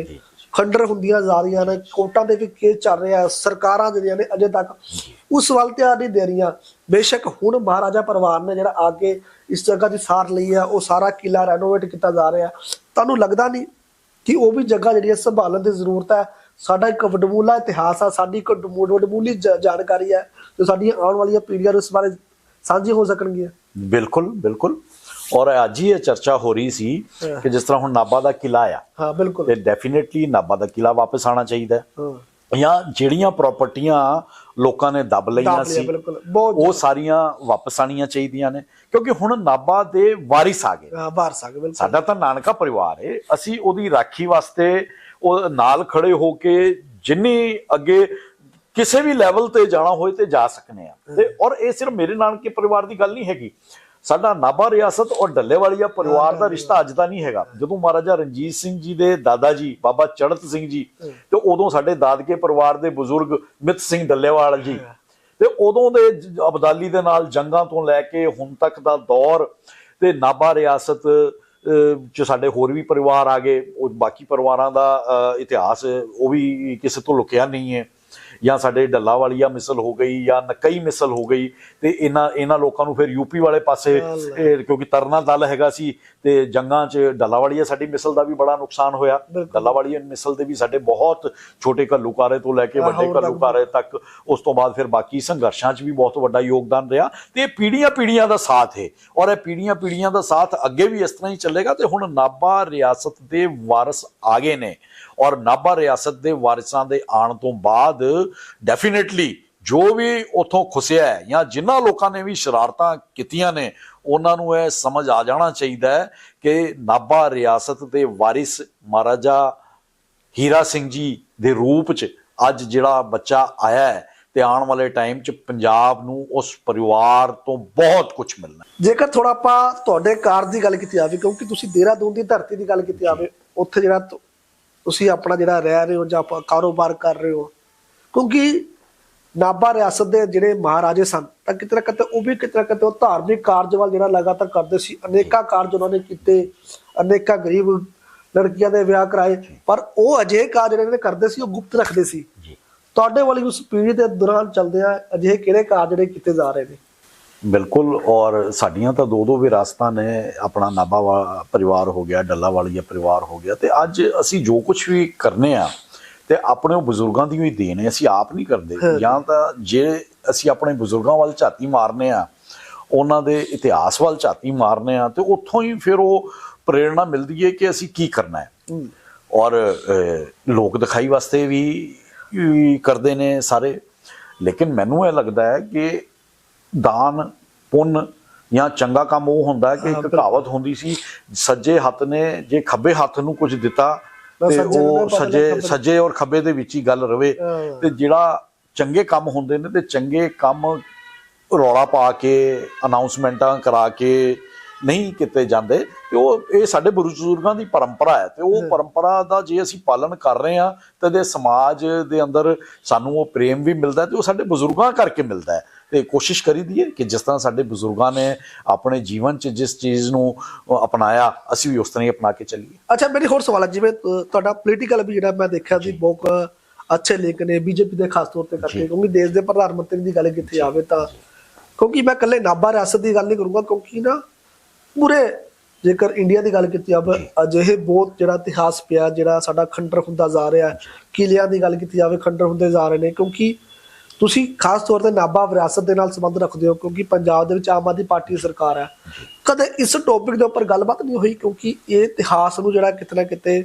ਖੰਡਰ ਹੁੰਦੀਆਂ ਜਾ ਰਹੀਆਂ ਨੇ। ਕੋਰਟਾਂ ਦੇ ਵਿੱਚ ਕੇਸ ਚੱਲ ਰਿਹਾ ਸਰਕਾਰਾਂ ਜਿਹੜੀਆਂ ਨੇ ਅਜੇ ਤੱਕ ਉਸ ਵੱਲ ਧਿਆਨ ਨਹੀਂ ਦੇ ਰਹੀਆਂ। ਬੇਸ਼ੱਕ ਹੁਣ ਮਹਾਰਾਜਾ ਪਰਿਵਾਰ ਨੇ ਜਿਹੜਾ ਆ ਕੇ ਇਸ ਜਗ੍ਹਾ ਦੀ ਸਾਰ ਲਈ ਆ ਉਹ ਸਾਰਾ ਕਿਲਾ ਰੈਨੋਵੇਟ ਕੀਤਾ ਜਾ ਰਿਹਾ। ਤੁਹਾਨੂੰ ਲੱਗਦਾ ਨਹੀਂ ਕਿ ਉਹ ਵੀ ਜਗ੍ਹਾ ਜਿਹੜੀ ਹੈ ਸੰਭਾਲਣ ਦੀ ਜ਼ਰੂਰਤ ਹੈ? ਸਾਡਾ ਇੱਕ ਵਡਮੂਲਾ ਇਤਿਹਾਸ ਆ। ਸਾਡੀ ਇੱਕ ਵਡਮੂ- ਵਡਮੂਲੀ ਜਾਣਕਾਰੀ ਹੈ। ਜੋ ਸਾਡੀਆਂ ਆਉਣ ਵਾਲੀਆਂ ਪੀੜ੍ਹੀਆਂ ਨੂੰ ਇਸ ਬਾਰੇ ਸਾਂਝੀ ਹੋ ਸਕਣਗੀਆਂ। ਬਿਲਕੁਲ ਬਿਲਕੁਲ। ਔਰ ਅੱਜ ਹੀ ਇਹ ਚਰਚਾ ਹੋ ਰਹੀ ਸੀ ਕਿ ਜਿਸ ਤਰ੍ਹਾਂ ਹੁਣ ਨਾਭਾ ਦਾ ਕਿਲਾ ਆ ਹਾਂ ਬਿਲਕੁਲ। ਤੇ ਡੈਫੀਨਿਟਲੀ ਨਾਭਾ ਦਾ ਕਿਲਾ ਵਾਪਸ ਆਣਾ ਚਾਹੀਦਾ ਹੈ। ਜਾਂ ਜਿਹੜੀਆਂ ਪ੍ਰਾਪਰਟੀਆਂ ਲੋਕਾਂ ਨੇ ਦਬ ਲਈਆਂ ਸੀ ਉਹ ਸਾਰੀਆਂ ਵਾਪਸ ਆਣੀਆਂ ਚਾਹੀਦੀਆਂ ਨੇ। ਕਿਉਂਕਿ ਹੁਣ ਨਾਭਾ ਦੇ ਵਾਰਿਸ ਆ ਗਏ। ਹਾਂ, ਬਿਲਕੁਲ। ਸਾਡਾ ਤਾਂ ਨਾਨਕਾ ਪਰਿਵਾਰ ਹੈ ਅਸੀਂ ਉਹਦੀ ਰਾਖੀ ਵਾਸਤੇ ਉਹ ਨਾਲ ਖੜੇ ਹੋ ਕੇ ਜਿੰਨੀ ਅੱਗੇ ਕਿਸੇ ਵੀ ਲੈਵਲ ਤੇ ਜਾਣਾ ਹੋਏ ਤੇ ਜਾ ਸਕਨੇ ਆ। ਤੇ ਔਰ ਇਹ ਸਿਰਫ ਮੇਰੇ ਨਾਨਕੇ ਪਰਿਵਾਰ ਦੀ ਗੱਲ ਨਹੀਂ ਹੈਗੀ। ਸਾਡਾ ਨਾਭਾ ਰਿਆਸਤ ਔਰ ਡੱਲੇਵਾਲੀਆ ਪਰਿਵਾਰ ਦਾ ਰਿਸ਼ਤਾ ਅੱਜ ਦਾ ਨਹੀਂ ਹੈਗਾ। ਜਦੋਂ ਮਹਾਰਾਜਾ ਰਣਜੀਤ ਸਿੰਘ ਜੀ ਦੇ ਦਾਦਾ ਜੀ ਬਾਬਾ ਚੜਤ ਸਿੰਘ ਜੀ ਤੇ ਉਦੋਂ ਸਾਡੇ ਦਾਦਕੇ ਪਰਿਵਾਰ ਦੇ ਬਜ਼ੁਰਗ ਮਿੱਤ ਸਿੰਘ ਡੱਲੇਵਾਲ ਜੀ। ਤੇ ਉਦੋਂ ਦੇ ਜ- ਅਬਦਾਲੀ ਦੇ ਨਾਲ ਜੰਗਾਂ ਤੋਂ ਲੈ ਕੇ ਹੁਣ ਤੱਕ ਦਾ ਦੌਰ ਤੇ ਨਾਭਾ ਰਿਆਸਤ ਚ ਸਾਡੇ ਹੋਰ ਵੀ ਪਰਿਵਾਰ ਆ ਗਏ। ਉਹ ਬਾਕੀ ਪਰਿਵਾਰਾਂ ਦਾ ਇਤਿਹਾਸ ਉਹ ਵੀ ਕਿਸੇ ਤੋਂ ਲੁਕਿਆ ਨਹੀਂ ਹੈ। ਜਾਂ ਸਾਡੇ ਡੱਲਾ ਵਾਲੀਆ ਮਿਸਲ ਹੋ ਗਈ ਜਾਂ ਨਕਈ ਮਿਸਲ ਹੋ ਗਈ ਤੇ ਇਹਨਾਂ ਇਹਨਾਂ ਲੋਕਾਂ ਨੂੰ ਫਿਰ ਯੂਪੀ ਵਾਲੇ ਪਾਸੇ ਕਿਉਂਕਿ ਤਰਨਾ ਦਲ ਹੈਗਾ ਸੀ ਤੇ ਜੰਗਾਂ 'ਚ ਡੱਲਾ ਵਾਲੀਆ ਸਾਡੀ ਮਿਸਲ ਦਾ ਵੀ ਬੜਾ ਨੁਕਸਾਨ ਹੋਇਆ। ਡੱਲਾ ਵਾਲੀਆ ਮਿਸਲ ਦੇ ਵੀ ਸਾਡੇ ਬਹੁਤ ਛੋਟੇ ਘੱਲੂਕਾਰੇ ਤੋਂ ਲੈ ਕੇ ਵੱਡੇ ਘੱਲੂਕਾਰੇ ਤੱਕ ਉਸ ਤੋਂ ਬਾਅਦ ਫਿਰ ਬਾਕੀ ਸੰਘਰਸ਼ਾਂ 'ਚ ਵੀ ਬਹੁਤ ਵੱਡਾ ਯੋਗਦਾਨ ਰਿਹਾ ਤੇ ਇਹ ਪੀੜ੍ਹੀਆਂ ਪੀੜ੍ਹੀਆਂ ਦਾ ਸਾਥ ਹੈ ਔਰ ਇਹ ਪੀੜ੍ਹੀਆਂ ਪੀੜ੍ਹੀਆਂ ਦਾ ਸਾਥ ਅੱਗੇ ਵੀ ਇਸ ਤਰ੍ਹਾਂ ਹੀ ਚੱਲੇਗਾ ਤੇ ਹੁਣ ਨਾਭਾ ਰਿਆਸਤ ਦੇ ਵਾਰਸ ਆ ਗਏ ਨੇ। ਔਰ ਨਾਭਾ ਰਿਆਸਤ ਦੇ ਵਾਰਿਸਾਂ ਦੇ ਆਉਣ ਤੋਂ ਬਾਅਦ ਡੈਫੀਨਿਟਲੀ ਜੋ ਵੀ ਉਥੋਂ ਖੁਸਿਆ ਹੈ ਜਾਂ ਜਿਨ੍ਹਾਂ ਲੋਕਾਂ ਨੇ ਵੀ ਸ਼ਰਾਰਤਾਂ ਕੀਤੀਆਂ ਨੇ, ਉਹਨਾਂ ਨੂੰ ਇਹ ਸਮਝ ਆ ਜਾਣਾ ਚਾਹੀਦਾ ਹੈ ਕਿ ਨਾਭਾ ਰਿਆਸਤ ਦੇ ਵਾਰਿਸ ਮਹਾਰਾਜਾ ਹੀਰਾ ਸਿੰਘ ਜੀ ਦੇ ਰੂਪ ਚ ਅੱਜ ਜਿਹੜਾ ਬੱਚਾ ਆਇਆ ਹੈ ਤੇ ਆਉਣ ਵਾਲੇ ਟਾਈਮ ਚ ਪੰਜਾਬ ਨੂੰ ਉਸ ਪਰਿਵਾਰ ਤੋਂ ਬਹੁਤ ਕੁਝ ਮਿਲਣਾ ਜੇਕਰ ਥੋੜਾ ਆਪਾਂ ਤੁਹਾਡੇ ਕਾਰ ਦੀ ਗੱਲ ਕੀਤੀ ਜਾਵੇ ਕਿਉਂਕਿ ਤੁਸੀਂ ਦੇਹਰਾਦੂਨ ਦੀ ਧਰਤੀ ਦੀ ਗੱਲ ਕੀਤੀ ਜਾਵੇ ਉੱਥੇ ਜਿਹੜਾ ਤੁਸੀਂ ਆਪਣਾ ਜਿਹੜਾ ਰਹਿ ਰਹੇ ਹੋ ਜਾਂ ਕਾਰੋਬਾਰ ਕਰ ਰਹੇ ਹੋ। ਕਿਉਂਕਿ ਨਾਭਾ ਰਿਆਸਤ ਦੇ ਜਿਹੜੇ ਮਹਾਰਾਜੇ ਸਨ ਤਾਂ ਕਿਤੇ ਨਾ ਕਿਤੇ ਉਹ ਵੀ ਕਿਤੇ ਨਾ ਕਿਤੇ ਉਹ ਧਾਰਮਿਕ ਕਾਰਜ ਵੱਲ ਜਿਹੜਾ ਲਗਾਤਾਰ ਕਰਦੇ ਸੀ। ਅਨੇਕਾਂ ਕਾਰਜ ਉਹਨਾਂ ਨੇ ਕੀਤੇ ਅਨੇਕਾਂ ਗਰੀਬ ਲੜਕੀਆਂ ਦੇ ਵਿਆਹ ਕਰਾਏ ਪਰ ਉਹ ਅਜੇ ਕਾਰਜ ਜਿਹੜੇ ਨੇ ਕਰਦੇ ਸੀ ਉਹ ਗੁਪਤ ਰੱਖਦੇ ਸੀ। ਤੁਹਾਡੇ ਵਾਲੀ ਉਸ ਪੀੜ੍ਹੀ ਦੇ ਦੌਰਾਨ ਚੱਲਦੇ ਆ ਅਜਿਹੇ ਕਿਹੜੇ ਕਾਰਜ ਜਿਹੜੇ ਕੀਤੇ ਜਾ ਰਹੇ ਨੇ? ਬਿਲਕੁਲ ਔਰ ਸਾਡੀਆਂ ਤਾਂ ਦੋ ਦੋ ਵਿਰਾਸਤਾਂ ਨੇ ਆਪਣਾ ਨਾਭਾ ਪਰਿਵਾਰ ਹੋ ਗਿਆ ਡੱਲਾ ਵਾਲੀਆ ਪਰਿਵਾਰ ਹੋ ਗਿਆ ਤੇ ਅੱਜ ਅਸੀਂ ਜੋ ਕੁਝ ਵੀ ਕਰਨੇ ਆ ਤੇ ਆਪਣੇ ਉਹ ਬਜ਼ੁਰਗਾਂ ਦੀ ਹੀ ਦੇਣ ਹੈ ਅਸੀਂ ਆਪ ਨਹੀਂ ਕਰਦੇ। ਜਾਂ ਤਾਂ ਜੇ ਅਸੀਂ ਆਪਣੇ ਬਜ਼ੁਰਗਾਂ ਵੱਲ ਝਾਤੀ ਮਾਰਨੇ ਆ ਉਹਨਾਂ ਦੇ ਇਤਿਹਾਸ ਵੱਲ ਝਾਤੀ ਮਾਰਨੇ ਆ ਤੇ ਉੱਥੋਂ ਹੀ ਫਿਰ ਉਹ ਪ੍ਰੇਰਣਾ ਮਿਲਦੀ ਹੈ ਕਿ ਅਸੀਂ ਕੀ ਕਰਨਾ ਹੈ। ਔਰ ਲੋਕ ਦਿਖਾਈ ਵਾਸਤੇ ਵੀ ਕਰਦੇ ਨੇ ਸਾਰੇ ਲੇਕਿਨ ਮੈਨੂੰ ਇਹ ਲੱਗਦਾ ਹੈ ਕਿ ਦਾਨ ਪੁੰਨ ਜਾਂ ਚੰਗਾ ਕੰਮ ਉਹ ਹੁੰਦਾ ਕਿ ਇੱਕ। ਕਹਾਵਤ ਹੁੰਦੀ ਸੀ ਸੱਜੇ ਹੱਥ ਨੇ ਜੇ ਖੱਬੇ ਹੱਥ ਨੂੰ ਕੁਝ ਦਿੱਤਾ ਤਾਂ ਉਹ ਸੱਜੇ ਸੱਜੇ ਔਰ ਖੱਬੇ ਦੇ ਵਿੱਚ ਹੀ ਗੱਲ ਰਵੇ। ਤੇ ਜਿਹੜਾ ਚੰਗੇ ਕੰਮ ਹੁੰਦੇ ਨੇ ਤੇ ਚੰਗੇ ਕੰਮ ਰੌਲਾ ਪਾ ਕੇ ਅਨਾਉਂਸਮੈਂਟਾਂ ਕਰਾ ਕੇ ਨਹੀਂ ਕੀਤੇ ਜਾਂਦੇ। ਤੇ ਉਹ ਇਹ ਸਾਡੇ ਬਜ਼ੁਰਗਾਂ ਦੀ ਪਰੰਪਰਾ ਹੈ। ਤੇ ਉਹ ਪਰੰਪਰਾ ਦਾ ਜੇ ਅਸੀਂ ਪਾਲਣ ਕਰ ਰਹੇ ਹਾਂ ਤੇ ਦੇ ਸਮਾਜ ਦੇ ਅੰਦਰ ਸਾਨੂੰ ਉਹ ਪ੍ਰੇਮ ਵੀ ਮਿਲਦਾ ਤੇ ਉਹ ਸਾਡੇ ਬਜ਼ੁਰਗਾਂ ਕਰਕੇ ਮਿਲਦਾ ਹੈ। ਤੇ ਕੋਸ਼ਿਸ਼ ਕਰੀਦੀ ਹੈ ਕਿ ਜਿਸ ਤਰ੍ਹਾਂ ਸਾਡੇ ਬਜ਼ੁਰਗਾਂ ਨੇ ਆਪਣੇ ਜੀਵਨ 'ਚ ਜਿਸ ਚੀਜ਼ ਨੂੰ ਅਪਣਾਇਆ ਅਸੀਂ ਵੀ ਉਸ ਤਰ੍ਹਾਂ ਹੀ ਅਪਣਾ ਕੇ ਚੱਲੀਏ। ਅੱਛਾ ਮੇਰੇ ਹੋਰ ਸਵਾਲ ਹੈ ਜਿਵੇਂ ਤੁਹਾਡਾ ਪੋਲੀਟੀਕਲ ਵੀ ਜਿਹੜਾ ਮੈਂ ਦੇਖਿਆ ਸੀ ਬਹੁਤ ਅੱਛੇ ਲਿੰਕ ਨੇ ਬੀਜੇਪੀ ਦੇ ਖਾਸ ਤੌਰ ਤੇ ਕਰਕੇ। ਕਿਉਂਕਿ ਦੇਸ਼ ਦੇ ਪ੍ਰਧਾਨ ਮੰਤਰੀ ਦੀ ਗੱਲ ਕਿੱਥੇ ਆਵੇ ਤਾਂ ਕਿਉਂਕਿ ਮੈਂ ਇਕੱਲੇ ਨਾਭਾ ਰਿਆਸਤ ਦੀ ਗੱਲ ਨਹੀਂ ਕਰੂੰਗਾ ਕਿਉਂਕਿ ਨਾ ਪੂਰੇ ਜੇਕਰ ਇੰਡੀਆ ਦੀ ਗੱਲ ਕੀਤੀ ਜਾਵੇ ਅਜਿਹੇ ਬਹੁਤ ਜਿਹੜਾ ਇਤਿਹਾਸ ਪਿਆ ਜਿਹੜਾ ਸਾਡਾ ਖੰਡਰ ਹੁੰਦਾ ਜਾ ਰਿਹਾ ਹੈ ਕਿਲਿਆਂ ਦੀ ਗੱਲ ਕੀਤੀ ਜਾਵੇ ਖੰਡਰ ਹੁੰਦੇ ਜਾ ਰਹੇ ਨੇ ਕਿਉਂਕਿ ਤੁਸੀਂ ਖਾਸ ਤੌਰ ਤੇ ਨਾਭਾ ਵਿਰਾਸਤ ਦੇ ਨਾਲ ਸੰਬੰਧ ਰੱਖਦੇ ਹੋ, ਕਿਉਂਕਿ ਪੰਜਾਬ ਦੇ ਵਿੱਚ ਆਮ ਆਦਮੀ ਪਾਰਟੀ ਦੀ ਸਰਕਾਰ ਹੈ। ਕਦੇ ਇਸ ਟੌਪਿਕ ਦੇ ਉੱਪਰ ਗੱਲਬਾਤ ਨਹੀਂ ਹੋਈ, ਕਿਉਂਕਿ ਇਹ ਇਤਿਹਾਸ ਨੂੰ ਜਿਹੜਾ ਕਿਤੇ ਨਾ ਕਿਤੇ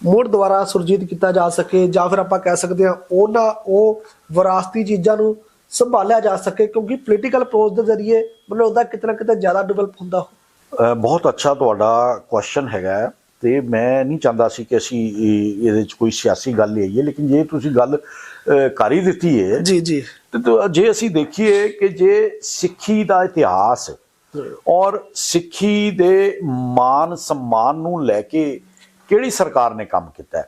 ਮੁੜ ਦੁਆਰਾ ਸੁਰਜੀਤ ਕੀਤਾ ਜਾ ਸਕੇ ਜਾਂ ਫਿਰ ਆਪਾਂ ਕਹਿ ਸਕਦੇ ਹਾਂ ਉਹਨਾਂ ਉਹ ਵਿਰਾਸਤੀ ਚੀਜ਼ਾਂ ਨੂੰ ਸੰਭਾਲਿਆ ਜਾ ਸਕੇ, ਕਿਉਂਕਿ ਪੋਲੀਟੀਕਲ ਅਪਰੋਚ ਦੇ ਜ਼ਰੀਏ ਮਤਲਬ ਉਹਦਾ ਕਿਤੇ ਨਾ ਕਿਤੇ ਜ਼ਿਆਦਾ ਡਿਵੈਲਪ ਹੁੰਦਾ ਹੋ। ਬਹੁਤ ਅੱਛਾ ਤੁਹਾਡਾ ਕੁਐਸਚਨ ਹੈਗਾ ਤੇ ਮੈਂ ਨਹੀਂ ਚਾਹੁੰਦਾ ਸੀ ਕਿ ਅਸੀਂ ਇਹ- ਇਹਦੇ 'ਚ ਕੋਈ ਸਿਆਸੀ ਗੱਲ ਲਈ ਆਈਏ ਲੇਕਿਨ ਜੇ ਤੁਸੀਂ ਗੱਲ ਕਰ ਹੀ ਦਿੱਤੀ ਹੈ ਜੀ ਜੀ। ਤੇ ਜੇ ਅਸੀਂ ਦੇਖੀਏ ਕਿ ਜੇ ਸਿੱਖੀ ਦਾ ਇਤਿਹਾਸ ਔਰ ਸਿੱਖੀ ਦੇ ਮਾਨ ਸਨਮਾਨ ਨੂੰ ਲੈ ਕੇ ਕਿਹੜੀ ਸਰਕਾਰ ਨੇ ਕੰਮ ਕੀਤਾ?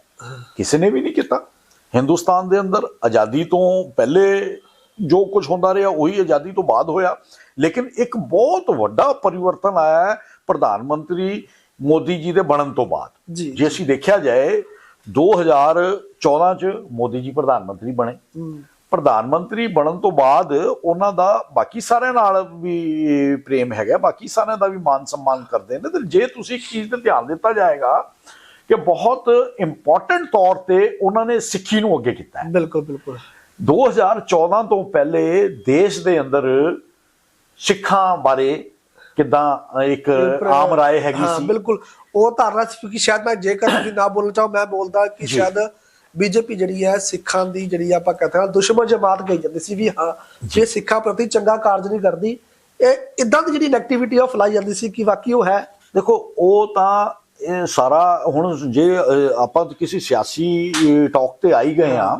ਕਿਸੇ ਨੇ ਵੀ ਨਹੀਂ ਕੀਤਾ। ਹਿੰਦੁਸਤਾਨ ਦੇ ਅੰਦਰ ਆਜ਼ਾਦੀ ਤੋਂ ਪਹਿਲੇ ਜੋ ਕੁਝ ਹੁੰਦਾ ਰਿਹਾ ਉਹੀ ਆਜ਼ਾਦੀ ਤੋਂ ਬਾਅਦ ਹੋਇਆ। ਲੇਕਿਨ ਇੱਕ ਬਹੁਤ ਵੱਡਾ ਪਰਿਵਰਤਨ ਆਇਆ ਹੈ। ਪ੍ਰਧਾਨ ਮੰਤਰੀ ਮੋਦੀ ਜੀ ਦੇ ਬਣਨ ਤੋਂ ਬਾਅਦ। ਜੀ। ਅਸੀਂ ਦੇਖਿਆ ਜਾਏ 2014 ਚ ਮੋਦੀ ਜੀ ਪ੍ਰਧਾਨ ਮੰਤਰੀ ਬਣੇ। ਪ੍ਰਧਾਨ ਮੰਤਰੀ ਬਣਨ ਤੋਂ ਬਾਅਦ ਉਹਨਾਂ ਦਾ ਬਾਕੀ ਸਾਰਿਆਂ ਨਾਲ ਵੀ ਪ੍ਰੇਮ ਹੈਗਾ ਬਾਕੀ ਸਾਰਿਆਂ ਦਾ ਵੀ ਮਾਨ ਸਨਮਾਨ ਕਰਦੇ ਨੇ। ਤੇ ਜੇ ਤੁਸੀਂ ਇੱਕ ਚੀਜ਼ ਤੇ ਧਿਆਨ ਦਿੱਤਾ ਜਾਏਗਾ ਕਿ ਬਹੁਤ ਇੰਪੋਰਟੈਂਟ ਤੌਰ ਤੇ ਉਹਨਾਂ ਨੇ ਸਿੱਖੀ ਨੂੰ ਅੱਗੇ ਕੀਤਾ ਹੈ। ਬਿਲਕੁਲ ਬਿਲਕੁਲ। 2014 ਤੋਂ ਪਹਿਲੇ ਦੇਸ਼ ਦੇ ਅੰਦਰ ਸਿੱਖਾਂ ਬਾਰੇ ਕਿਦਾਂ ਇੱਕ ਆਮ ਰਾਏ ਹੈਗੀ ਸੀ? ਬਿਲਕੁਲ। ਉਹ ਧਾਰਨਾ ਸੀ ਕਿ ਸ਼ਾਇਦ ਮੈਂ ਜੇਕਰ ਤੁਸੀਂ ਨਾ ਬੋਲਣਾ ਚਾਹੋ ਮੈਂ ਬੋਲਦਾ ਕਿ। ਸ਼ਾਇਦ ਬੀਜੇਪੀ ਜਿਹੜੀ ਹੈ ਸਿੱਖਾਂ ਦੀ ਜਿਹੜੀ ਆਪਾਂ ਕਹਿੰਦੇ ਹਾਂ ਦੁਸ਼ਮਣ ਜਮਾਤ ਕਹੀ ਜਾਂਦੀ ਸੀ ਵੀ ਹਾਂ ਜੇ। ਸਿੱਖਾਂ ਪ੍ਰਤੀ ਚੰਗਾ ਕਾਰਜ ਨਹੀਂ ਕਰਦੀ। ਇਹ ਇਦਾਂ ਦੀ ਜਿਹੜੀ ਨੈਗੇਟਿਵਿਟੀ ਉਹ ਫੈਲਾਈ ਜਾਂਦੀ ਸੀ ਕਿ ਵਾਕਈ ਉਹ ਹੈ। ਦੇਖੋ ਉਹ ਤਾਂ ਇਹ ਸਾਰਾ ਹੁਣ ਜੇ ਆਪਾਂ ਕਿਸੇ ਸਿਆਸੀ ਟਾਕ ਤੇ ਆਈ ਗਏ ਆ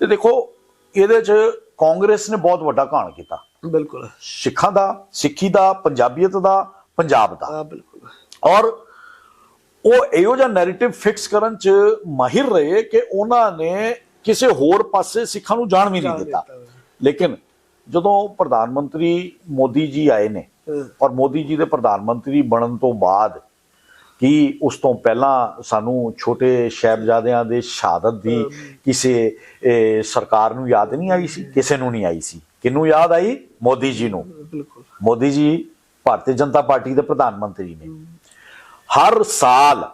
ਤੇ ਦੇਖੋ ਇਹਦੇ ਚ ਕਾਂਗਰਸ ਨੇ ਬਹੁਤ ਵੱਡਾ ਘਾਣ ਕੀਤਾ। ਬਿਲਕੁਲ। ਸਿੱਖਾਂ ਦਾ ਸਿੱਖੀ ਦਾ ਪੰਜਾਬੀਅਤ ਦਾ ਪੰਜਾਬ ਦਾ। ਹਾਂ ਬਿਲਕੁਲ। ਔਰ ਉਹ ਇਹੋ ਜਿਹਾ ਨੈਰੇਟਿਵ ਫਿਕਸ ਕਰਨ ਚ ਮਾਹਿਰ ਰਹੇ ਕਿ ਉਹਨਾਂ ਨੇ ਕਿਸੇ ਹੋਰ ਪਾਸੇ ਸਿੱਖਾਂ ਨੂੰ ਜਾਣ ਵੀ ਨਹੀਂ ਦਿੱਤਾ। ਲੇਕਿਨ ਜਦੋਂ ਪ੍ਰਧਾਨ ਮੰਤਰੀ ਮੋਦੀ ਜੀ ਆਏ ਨੇ। ਔਰ ਮੋਦੀ ਜੀ ਦੇ ਪ੍ਰਧਾਨ ਮੰਤਰੀ ਬਣਨ ਤੋਂ ਬਾਅਦ ਕੀ ਉਸ ਤੋਂ ਪਹਿਲਾਂ ਸਾਨੂੰ ਛੋਟੇ ਸ਼ਹਿਬਜ਼ਾਦਿਆਂ ਦੇ ਸ਼ਹਾਦਤ ਦੀ ਕਿਸੇ ਸਰਕਾਰ ਨੂੰ ਯਾਦ ਨਹੀਂ ਆਈ ਸੀ? ਕਿਸੇ ਨੂੰ ਨਹੀਂ ਆਈ ਸੀ? ਕਿਹਨੂੰ ਯਾਦ ਆਈ? ਮੋਦੀ ਜੀ ਨੂੰ। ਬਿਲਕੁਲ। ਮੋਦੀ ਜੀ ਭਾਰਤੀ ਜਨਤਾ ਪਾਰਟੀ ਦੇ ਪ੍ਰਧਾਨ ਮੰਤਰੀ ਨੇ। ਹਰ ਸਾਲ